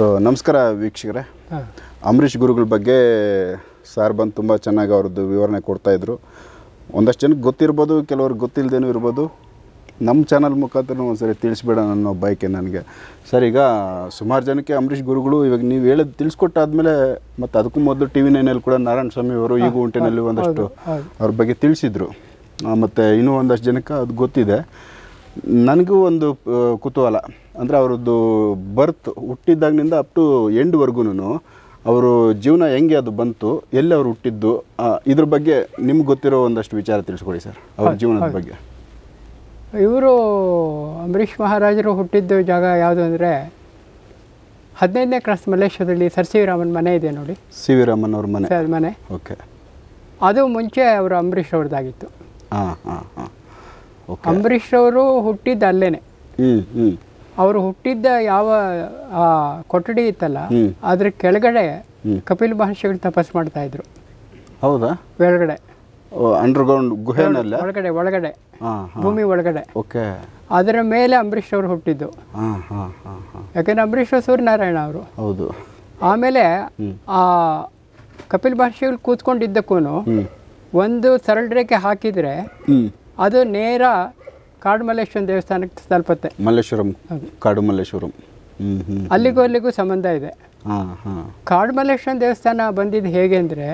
So ನಮಸ್ಕಾರ ವೀಕ್ಷಕರೇ. ಅಂಬರೀಷ್ ಗುರುಗಳ ಬಗ್ಗೆ ಸಾರ್ ಬಂದು ತುಂಬ ಚೆನ್ನಾಗಿ ಅವ್ರದ್ದು ವಿವರಣೆ ಕೊಡ್ತಾಯಿದ್ರು ಒಂದಷ್ಟು ಜನಕ್ಕೆ ಗೊತ್ತಿರ್ಬೋದು ಕೆಲವ್ರಿಗೆ ಗೊತ್ತಿಲ್ಲದೇನೂ ಇರ್ಬೋದು. ನಮ್ಮ ಚಾನಲ್ ಮುಖಾಂತರ ಒಂದ್ಸರಿ ತಿಳಿಸ್ಬೇಡ ಅನ್ನೋ ಬಯಕೆ ನನಗೆ. ಸರ್ ಈಗ ಸುಮಾರು ಜನಕ್ಕೆ ಅಂಬರೀಷ್ ಗುರುಗಳು ಇವಾಗ ನೀವು ಹೇಳೋದು ತಿಳಿಸ್ಕೊಟ್ಟಾದ್ಮೇಲೆ ಮತ್ತು ಅದಕ್ಕೂ ಮೊದಲು ಟಿ ವಿ ನೈನಲ್ಲಿ ಕೂಡ ನಾರಾಯಣ ಸ್ವಾಮಿ ಅವರು ಈಗ ಉಂಟಿನಲ್ಲಿ ಒಂದಷ್ಟು. ಅವ್ರ ಬಗ್ಗೆ ತಿಳಿಸಿದ್ರು. ಮತ್ತು ಇನ್ನೂ ಒಂದಷ್ಟು ಜನಕ್ಕೆ ಅದು ಗೊತ್ತಿದೆ. ನನಗೂ ಒಂದು ಕುತೂಹಲ. ಅಂದರೆ ಅವರದ್ದು ಬರ್ತ್ ಹುಟ್ಟಿದಾಗಿನಿಂದ ಅಪ್ ಟು ಎಂಡ್ವರೆಗೂ ಅವರು ಜೀವನ ಹೆಂಗೆ ಅದು ಬಂತು ಎಲ್ಲಿ ಅವರು ಹುಟ್ಟಿದ್ದು ಇದ್ರ ಬಗ್ಗೆ ನಿಮ್ಗೆ ಗೊತ್ತಿರೋ ಒಂದಷ್ಟು ವಿಚಾರ ತಿಳಿಸ್ಕೊಡಿ ಸರ್ ಅವ್ರ ಜೀವನದ ಬಗ್ಗೆ. ಇವರು ಅಂಬರೀಷ್ ಮಹಾರಾಜರು ಹುಟ್ಟಿದ್ದು ಜಾಗ ಯಾವುದು ಅಂದರೆ ಹದಿನೈದನೇ ಕ್ರಾಸ್ ಮಲೇಷ್ಯಾದಲ್ಲಿ ಸರ್ ಸಿ ರಾಮನ್ ಮನೆ ಇದೆ ನೋಡಿ. ಸಿ ವಿ ರಾಮನ್ ಅವ್ರ ಮನೆ. ಮನೆ. ಓಕೆ. ಅದು ಮುಂಚೆ ಅವರು ಅಂಬರೀಷ್ ಅವ್ರದ್ದಾಗಿತ್ತು. ಹಾಂ ಹಾಂ ಹಾಂ ಅಂಬರೀಷ್ ಅವರು ಹುಟ್ಟಿದ್ದ ಅಲ್ಲೇನೆ. ಅವರು ಹುಟ್ಟಿದ್ದ ಯಾವ ಆ ಕೊಠಡಿ ಇತ್ತಲ್ಲ. ಅದ್ರ ಕೆಳಗಡೆ ಕಪಿಲ್ ಮಹರ್ಷಿಗಳು ತಪಸ್ ಮಾಡ್ತಾ ಇದ್ರು. ಹೌದಾ? ಒಳಗಡೆ. ಅಂಡರ್ಗ್ರೌಂಡ್ ಗುಹೆನಲ್ಲ? ಒಳಗಡೆ ಒಳಗಡೆ. ಭೂಮಿ ಒಳಗಡೆ. ಓಕೆ. ಅದರ ಮೇಲೆ ಅಂಬರೀಷ್ ಅವರು ಹುಟ್ಟಿದ್ದು ಯಾಕಂದ್ರೆ ಅಂಬರೀಷ್ ಸೂರ್ಯನಾರಾಯಣ ಅವರು. ಹೌದು. ಆಮೇಲೆ ಆ ಕಪಿಲ್ ಮಹರ್ಷಿಗಳು ಕೂತ್ಕೊಂಡಿದ್ದಕ್ಕೂ ಒಂದು ಸರಳ ರೇಖೆ ಹಾಕಿದರೆ ಅದು ನೇರ ಕಾಡುಮಲ್ಲೇಶ್ವರ ದೇವಸ್ಥಾನಕ್ಕೆ ತಲುಪುತ್ತೆ. ಮಲ್ಲೇಶ್ವರಂ ಕಾಡು ಮಲ್ಲೇಶ್ವರಂ ಅಲ್ಲಿಗೂ ಅಲ್ಲಿಗೂ ಸಂಬಂಧ ಇದೆ. ಕಾಡು ಮಲ್ಲೇಶ್ವರ ದೇವಸ್ಥಾನ ಬಂದಿದ್ದು ಹೇಗೆ ಅಂದರೆ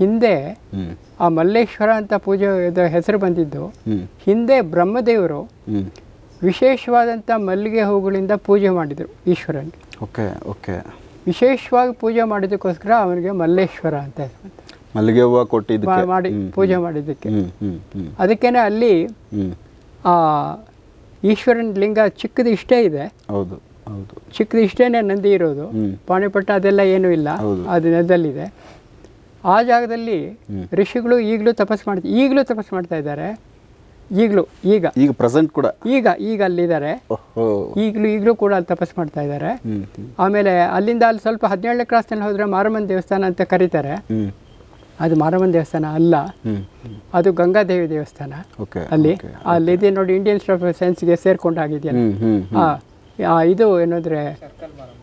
ಹಿಂದೆ ಆ ಮಲ್ಲೇಶ್ವರ ಅಂತ ಪೂಜೆ ಹೆಸರು ಬಂದಿದ್ದು ಹಿಂದೆ ಬ್ರಹ್ಮದೇವರು ವಿಶೇಷವಾದಂಥ ಮಲ್ಲಿಗೆ ಹೂಗಳಿಂದ ಪೂಜೆ ಮಾಡಿದರು ಈಶ್ವರನಿಗೆ. Okay okay. ವಿಶೇಷವಾಗಿ ಪೂಜೆ ಮಾಡಿದ್ದಕ್ಕೋಸ್ಕರ ಅವನಿಗೆ ಮಲ್ಲೇಶ್ವರ ಅಂತ ಹೆಸರು. ಮಲ್ಲಿಗೆ ಹೂವು ಕೊಟ್ಟಿದ್ದಕ್ಕೆ. ಮಾಡಿ ಪೂಜೆ ಮಾಡಿದ್ದಕ್ಕೆ. ಅದಕ್ಕೇನೆ ಅಲ್ಲಿ ಆ ಈಶ್ವರನ ಲಿಂಗ ಚಿಕ್ಕದು ಇಷ್ಟೇ ಇದೆ. ಹೌದು ಹೌದು. ಚಿಕ್ಕದು ಇಷ್ಟೇನೆ ನಂದಿ ಇರೋದು. ಪಾಣಿಪಟ್ಟ ಅದೆಲ್ಲ ಏನೂ ಇಲ್ಲ. ಅದು ನೆಲದಲ್ಲಿದೆ ಆ ಜಾಗದಲ್ಲಿ ಋಷಿಗಳು ಈಗಲೂ ತಪಸ್ ಮಾಡ್ತಾ ಈಗಲೂ ತಪಸ್ ಮಾಡ್ತಾ ಇದ್ದಾರೆ. ಈಗಲೂ ಈಗ. ಈಗ ಪ್ರೆಸೆಂಟ್ ಕೂಡ. ಈಗ ಈಗ ಅಲ್ಲಿದ್ದಾರೆ. ಈಗಲೂ ಈಗಲೂ ಕೂಡ ಅಲ್ಲಿ ತಪಸ್ ಮಾಡ್ತಾ ಇದ್ದಾರೆ. ಆಮೇಲೆ ಅಲ್ಲಿಂದ ಅಲ್ಲಿ ಸ್ವಲ್ಪ ಹದಿನೇಳನೇ ಕ್ರಾಸ್ನಲ್ಲಿ ಹೋದ್ರೆ ಮಾರಮ್ಮನ ದೇವಸ್ಥಾನ ಅಂತ ಕರೀತಾರೆ. ಅದು ಮಾರಮ್ಮನ ದೇವಸ್ಥಾನ ಅಲ್ಲ. ಅದು ಗಂಗಾದೇವಿ ದೇವಸ್ಥಾನ ಓಕೆ ಅಲ್ಲಿ. ಅಲ್ಲಿದೆ ನೋಡಿ ಇಂಡಿಯನ್ ಸ್ಟಾಫ್ ಸೈನ್ಸ್ಗೆ ಸೇರ್ಕೊಂಡಾಗಿದೆಯಲ್ಲ. ಹ್ಞೂ ಹಾಂ ಇದು ಏನಂದ್ರೆ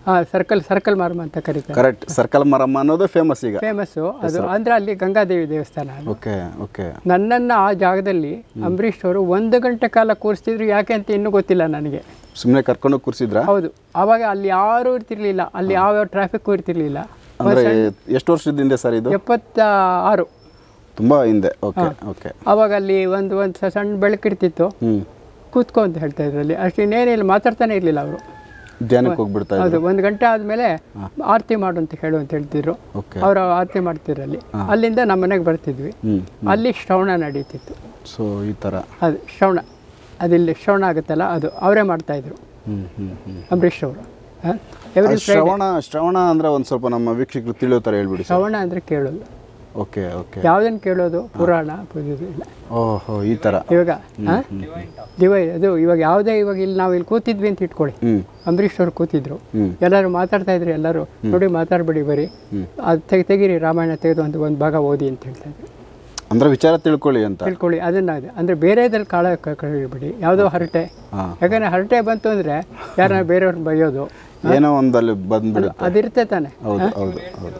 ಹಾಂ ಸರ್ಕಲ್ ಸರ್ಕಲ್ ಮಾರಮ್ಮ ಅಂತ ಕರೀತಾರೆ. ಕರೆಕ್ಟ್ ಸರ್ಕಲ್ ಮಾರಮ್ಮ ಅನ್ನೋದು ಫೇಮಸ್ ಈಗ. ಫೇಮಸ್ಸು ಅದು ಅಂದ್ರೆ ಅಲ್ಲಿ ಗಂಗಾದೇವಿ ದೇವಸ್ಥಾನ. Okay okay. ನನ್ನನ್ನು ಆ ಜಾಗದಲ್ಲಿ ಅಂಬರೀಷ್ ಅವರು ಒಂದು ಗಂಟೆ ಕಾಲ ಕೂರಿಸ್ತಿದ್ರು ಯಾಕೆ ಅಂತ ಇನ್ನೂ ಗೊತ್ತಿಲ್ಲ ನನಗೆ. ಸುಮ್ಮನೆ ಕರ್ಕೊಂಡು ಕೂರಿಸಿದ್ರ? ಹೌದು. ಆವಾಗ ಅಲ್ಲಿ ಯಾರು ಇರ್ತಿರ್ಲಿಲ್ಲ. ಅಲ್ಲಿ ಯಾವ ಟ್ರಾಫಿಕ್ ಇರ್ತಿರ್ಲಿಲ್ಲ. ಅಂದರೆ ಎಷ್ಟು ವರ್ಷದ ಹಿಂದೆ ಸರ್ ಇದು? ಎಪ್ಪತ್ತ ಆರು ತುಂಬ ಹಿಂದೆ. Okay okay. ಅವಾಗ ಅಲ್ಲಿ ಒಂದು ಒಂದು ಸಣ್ಣ ಬೆಳಕಿರ್ತಿತ್ತು ಕೂತ್ಕೊ ಅಂತ ಹೇಳ್ತಾ ಇದ್ರು ಅಲ್ಲಿ. ಅಷ್ಟು ಇನ್ನೇನಿಲ್ಲ ಮಾತಾಡ್ತಾನೆ ಇರಲಿಲ್ಲ ಅವರು. ಧ್ಯಾನಕ್ಕೆ ಹೋಗ್ಬಿಡ್ತಾ ಅದು ಒಂದು ಗಂಟೆ ಆದಮೇಲೆ ಆರತಿ ಮಾಡು ಅಂತ ಹೇಳು ಅಂತ ಹೇಳ್ತಿದ್ರು. ಅವರು ಆರತಿ ಮಾಡ್ತಿದ್ರು ಅಲ್ಲಿ. ಅಲ್ಲಿಂದ ನಮ್ಮ ಮನೆಗೆ ಬರ್ತಿದ್ವಿ. ಅಲ್ಲಿ ಶ್ರವಣ ನಡೀತಿತ್ತು. ಸೊ ಈ ತರ ಅದು ಶ್ರವಣ. ಅದಿಲ್ಲಿ ಶ್ರವಣ ಆಗುತ್ತಲ್ಲ ಅದು ಅವರೇ ಮಾಡ್ತಾ ಇದ್ರು. ಅಂಬರೀಶ್ ಅಂಬರೀಷ್ ಅವರು. ಎವ್ರಿ ಶ್ರವಣ ಶ್ರವಣ ಅಂದ್ರೆ ಒಂದು ಸ್ವಲ್ಪ ನಮ್ಮ ವೀಕ್ಷಕರು ತಿಳಿಯೋ ಥರ ಹೇಳ್ಬಿಡಿ ಶ್ರವಣ ಅಂದರೆ ಕೇಳೋದು. Okay okay. ಯಾವುದನ್ನು ಕೇಳೋದು? ಪುರಾಣ ಇಲ್ಲ ಓಹೋ ಈ ಥರ ಇವಾಗ ದಿವೈ ಅದು ಇವಾಗ ಯಾವುದೇ ಇವಾಗ ಇಲ್ಲಿ ನಾವು ಇಲ್ಲಿ ಕೂತಿದ್ವಿ ಅಂತ ಇಟ್ಕೊಳ್ಳಿ. ಅಂಬರೀಷ್ ಅವ್ರು ಕೂತಿದ್ರು. ಎಲ್ಲರೂ ಮಾತಾಡ್ತಾ ಇದ್ರು ಎಲ್ಲರೂ. ನೋಡಿ ಮಾತಾಡಬೇಡಿ ಬರೀ. ಅದು ತೆಗೆ ತೆಗೀರಿ ರಾಮಾಯಣ ತೆಗೆದು ಒಂದು ಒಂದು ಭಾಗ ಓದಿ ಅಂತ ಹೇಳ್ತಾ ಇದ್ರು. ಅಂದ್ರೆ ವಿಚಾರ ತಿಳ್ಕೊಳ್ಳಿ ಅಂತ. ತಿಳ್ಕೊಳ್ಳಿ ಅದನ್ನ ಅಂದ್ರೆ ಅಂದರೆ ಬೇರೆದ್ರಲ್ಲಿ ಕಾಳ ಕಳಿಬಿಡಿ ಯಾವುದೋ ಹರಟೆ. ಯಾಕಂದ್ರೆ ಹರಟೆ ಬಂತು ಅಂದ್ರೆ ಯಾರನ್ನ ಬೇರೆಯವ್ರನ್ನ ಬೈಯೋದು. ಏನೋ ಒಂದು ಅಲ್ಲಿ ಬಂದ್ಬಿಡುತ್ತೆ ಅದಿರುತ್ತೆ ತಾನೆ. ಹೌದು ಹೌದು ಹೌದು?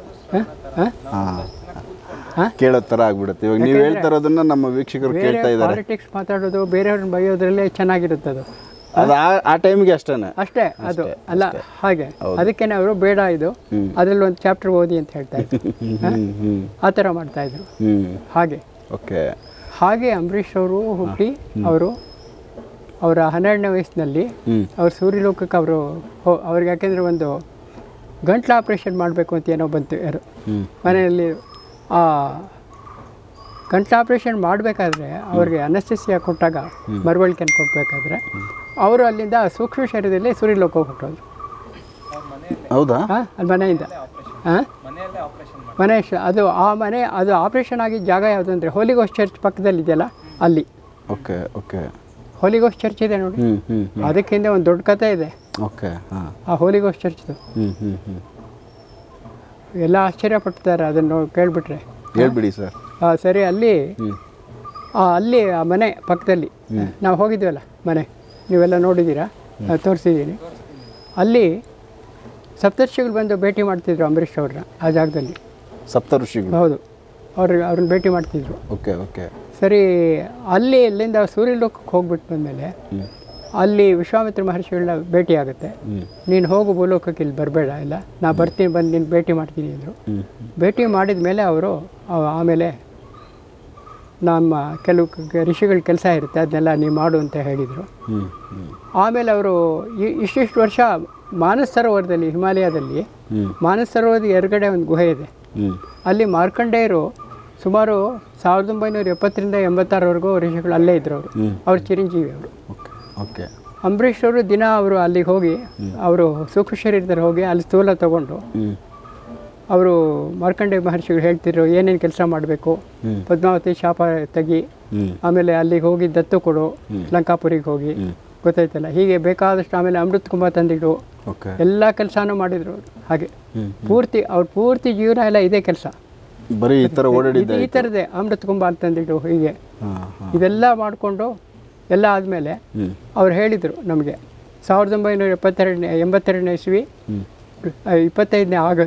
ಕೇಳೋ ಥರ ಆಗ್ಬಿಡುತ್ತೆ. ಇವಾಗ ನೀವು ಹೇಳ್ತಾ ಇರೋದನ್ನ ನಮ್ಮ ವೀಕ್ಷಕರು ಕೇಳ್ತಾ ಇದ್ದಾರೆ. ಪಾಲಿಟಿಕ್ಸ್ ಮಾತಾಡೋದು ಬೇರೆಯವ್ರನ್ನ ಬೈಯೋದ್ರಲ್ಲೇ ಚೆನ್ನಾಗಿರುತ್ತೆ ಅದು ಅದು ಆ ಟೈಮ್ಗೆ ಅಷ್ಟೇನೆ. ಅಷ್ಟೇ ಅದು. ಅಲ್ಲ ಹಾಗೆ. ಅದಕ್ಕೇನೆ ಅವರು ಬೇಡ ಇದು. ಅದರಲ್ಲಿ ಒಂದು ಚಾಪ್ಟರ್ ಓದಿ ಅಂತ ಹೇಳ್ತಾ ಇದ್ರು. ಆ ಥರ ಮಾಡ್ತಾ ಇದ್ರು. ಹಾಗೆ. ಓಕೆ. ಹಾಗೆ ಅಂಬರೀಷ್ ಅವರು ಹುಟ್ಟಿ ಅವರು ಅವರ ಹನ್ನೆರಡನೇ ವಯಸ್ಸಿನಲ್ಲಿ ಅವ್ರ ಸೂರ್ಯಲೋಕಕ್ಕೆ ಅವರು ಅವ್ರಿಗೆ ಯಾಕೆಂದರೆ ಒಂದು ಗಂಟ್ಲ ಆಪ್ರೇಷನ್ ಮಾಡಬೇಕು ಅಂತ ಏನೋ ಬಂತು ಯಾರು. ಮನೆಯಲ್ಲಿ ಆ ಗಂಟ್ಲ ಆಪ್ರೇಷನ್ ಮಾಡಬೇಕಾದ್ರೆ ಅವ್ರಿಗೆ ಅನಸ್ಥಿಸಿಯ ಕೊಟ್ಟಾಗ ಮರವಳಿಕೆಯನ್ನು ಕೊಡಬೇಕಾದ್ರೆ ಅವರು ಅಲ್ಲಿಂದ ಸೂಕ್ಷ್ಮ ಶರೀರದಲ್ಲಿ ಸೂರ್ಯಲೋಕ ಹೊರಟೋದ್ರು. ಹೌದಾ? ಹಾಂ ಅಲ್ಲಿ ಮನೆಯಿಂದ. ಹಾಂ? ಮನೆ ಅದು ಆ ಮನೆ ಅದು ಆಪ್ರೇಷನ್ ಆಗಿದ್ದ ಜಾಗ ಯಾವುದು ಅಂದರೆ ಹೋಲಿಗೋಸ್ ಚರ್ಚ್ ಪಕ್ಕದಲ್ಲಿದೆಯಲ್ಲ ಅಲ್ಲಿ. Okay okay. ಹೋಲಿಗೋಸ್ ಚರ್ಚ್ ಇದೆ ನೋಡಿ. ಅದಕ್ಕಿಂತ ಒಂದು ದೊಡ್ಡ ಕಥೆ ಇದೆ. ಓಕೆ ಹಾಂ. ಆ ಹೋಲಿಗೋಸ್ ಚರ್ಚ್ದು ಎಲ್ಲ ಆಶ್ಚರ್ಯ ಪಡ್ತಾರೆ ಅದನ್ನು ಕೇಳಿಬಿಟ್ರೆ. ಹೇಳ್ಬಿಡಿ ಸರ್ ಸರಿ ಅಲ್ಲಿ ಅಲ್ಲಿ ಆ ಮನೆ ಪಕ್ಕದಲ್ಲಿ. ನಾವು ಹೋಗಿದ್ವಲ್ಲ ಮನೆ. ನೀವೆಲ್ಲ ನೋಡಿದ್ದೀರಾ? ತೋರಿಸಿದ್ದೀನಿ. ಅಲ್ಲಿ ಸಪ್ತರ್ಷಿಗಳು ಬಂದು ಭೇಟಿ ಮಾಡ್ತಿದ್ರು ಅಂಬರೀಷ್ ಅವ್ರನ್ನ ಆ ಜಾಗದಲ್ಲಿ. ಸಪ್ತ ಋಷಿಗಳು ಹೌದು. ಅವ್ರಿಗೆ ಅವ್ರನ್ನ ಭೇಟಿ ಮಾಡ್ತಿದ್ರು. Okay okay. ಸರಿ ಅಲ್ಲಿ ಇಲ್ಲಿಂದ ಸೂರ್ಯಲೋಕಕ್ಕೆ ಹೋಗ್ಬಿಟ್ಟು ಬಂದಮೇಲೆ ಅಲ್ಲಿ ವಿಶ್ವಾಮಿತ್ರ ಮಹರ್ಷಿಗಳನ್ನ ಭೇಟಿ ಆಗುತ್ತೆ ನೀನು ಹೋಗು ಭೂಲೋಕಕ್ಕೆ ಇಲ್ಲಿ ಬರಬೇಡ ಇಲ್ಲ? ನಾ ಬರ್ತೀನಿ ಬಂದು ನಿನ್ನ ಭೇಟಿ ಮಾಡ್ತೀನಿ ಅಂದರು. ಭೇಟಿ ಮಾಡಿದ ಮೇಲೆ ಅವರು ಆಮೇಲೆ ನಮ್ಮ ಕೆಲವು ಋಷಿಗಳ ಕೆಲಸ ಇರುತ್ತೆ ಅದನ್ನೆಲ್ಲ ನೀವು ಮಾಡು ಅಂತ ಹೇಳಿದರು. ಆಮೇಲೆ ಅವರು ಇಷ್ಟಿಷ್ಟು ವರ್ಷ ಮಾನಸ ಸರೋವರದಲ್ಲಿ ಹಿಮಾಲಯದಲ್ಲಿ ಮಾನಸ ಸರೋವರದ ಎದುರುಗಡೆ ಒಂದು ಗುಹೆ ಇದೆ. ಅಲ್ಲಿ ಮಾರ್ಕಂಡೇಯರು ಸುಮಾರು ಸಾವಿರದ ಒಂಬೈನೂರ ಎಪ್ಪತ್ತರಿಂದ ಎಂಬತ್ತಾರವರೆಗೂ ಋಷಿಗಳು ಅಲ್ಲೇ ಇದ್ರು ಅವರು. ಅವ್ರ ಚಿರಂಜೀವಿ ಅವರು. ಓಕೆ ಅಂಬರೀಷ್ ಅವರು ದಿನ ಅವರು ಅಲ್ಲಿಗೆ ಹೋಗಿ ಅವರು ಸೂಕ್ಷ್ಮ ಶರೀರದಲ್ಲಿ ಹೋಗಿ ಅಲ್ಲಿ ಸ್ಥೂಲ ತಗೊಂಡು ಅವರು ಮಾರ್ಕಂಡೆ ಮಹರ್ಷಿಗಳು ಹೇಳ್ತಿದ್ರು ಏನೇನು ಕೆಲಸ ಮಾಡಬೇಕು? ಪದ್ಮಾವತಿ ಶಾಪ ತೆಗಿ ಆಮೇಲೆ ಅಲ್ಲಿಗೆ ಹೋಗಿ ದತ್ತು ಕೊಡು ಲಂಕಾಪುರಿಗೆ ಹೋಗಿ. ಗೊತ್ತಾಯ್ತಲ್ಲ ಹೀಗೆ ಬೇಕಾದಷ್ಟು ಆಮೇಲೆ ಅಮೃತ್ ಕುಂಭ ತಂದಿಡು ಎಲ್ಲ ಕೆಲಸನೂ ಮಾಡಿದ್ರು ಹಾಗೆ. ಪೂರ್ತಿ ಅವ್ರ ಪೂರ್ತಿ ಜೀವನ ಎಲ್ಲ ಇದೇ ಕೆಲಸ. ಬರೀ ಈ ಥರ ಓಡಾಡಿದ್ದೆ ಈ ಥರದೇ ಅಮೃತ ಕುಂಭ ಅಂತಂದಿಟ್ಟು ಹೀಗೆ. ಇದೆಲ್ಲ ಮಾಡಿಕೊಂಡು ಎಲ್ಲ ಆದಮೇಲೆ ಅವ್ರು ಹೇಳಿದರು ನಮಗೆ ಸಾವಿರದ ಒಂಬೈನೂರ ಎಪ್ಪತ್ತೆರಡನೇ ಎಂಬತ್ತೆರಡನೇ ಇಸ್ವಿ ಇಪ್ಪತ್ತೈದನೇ ಆಗ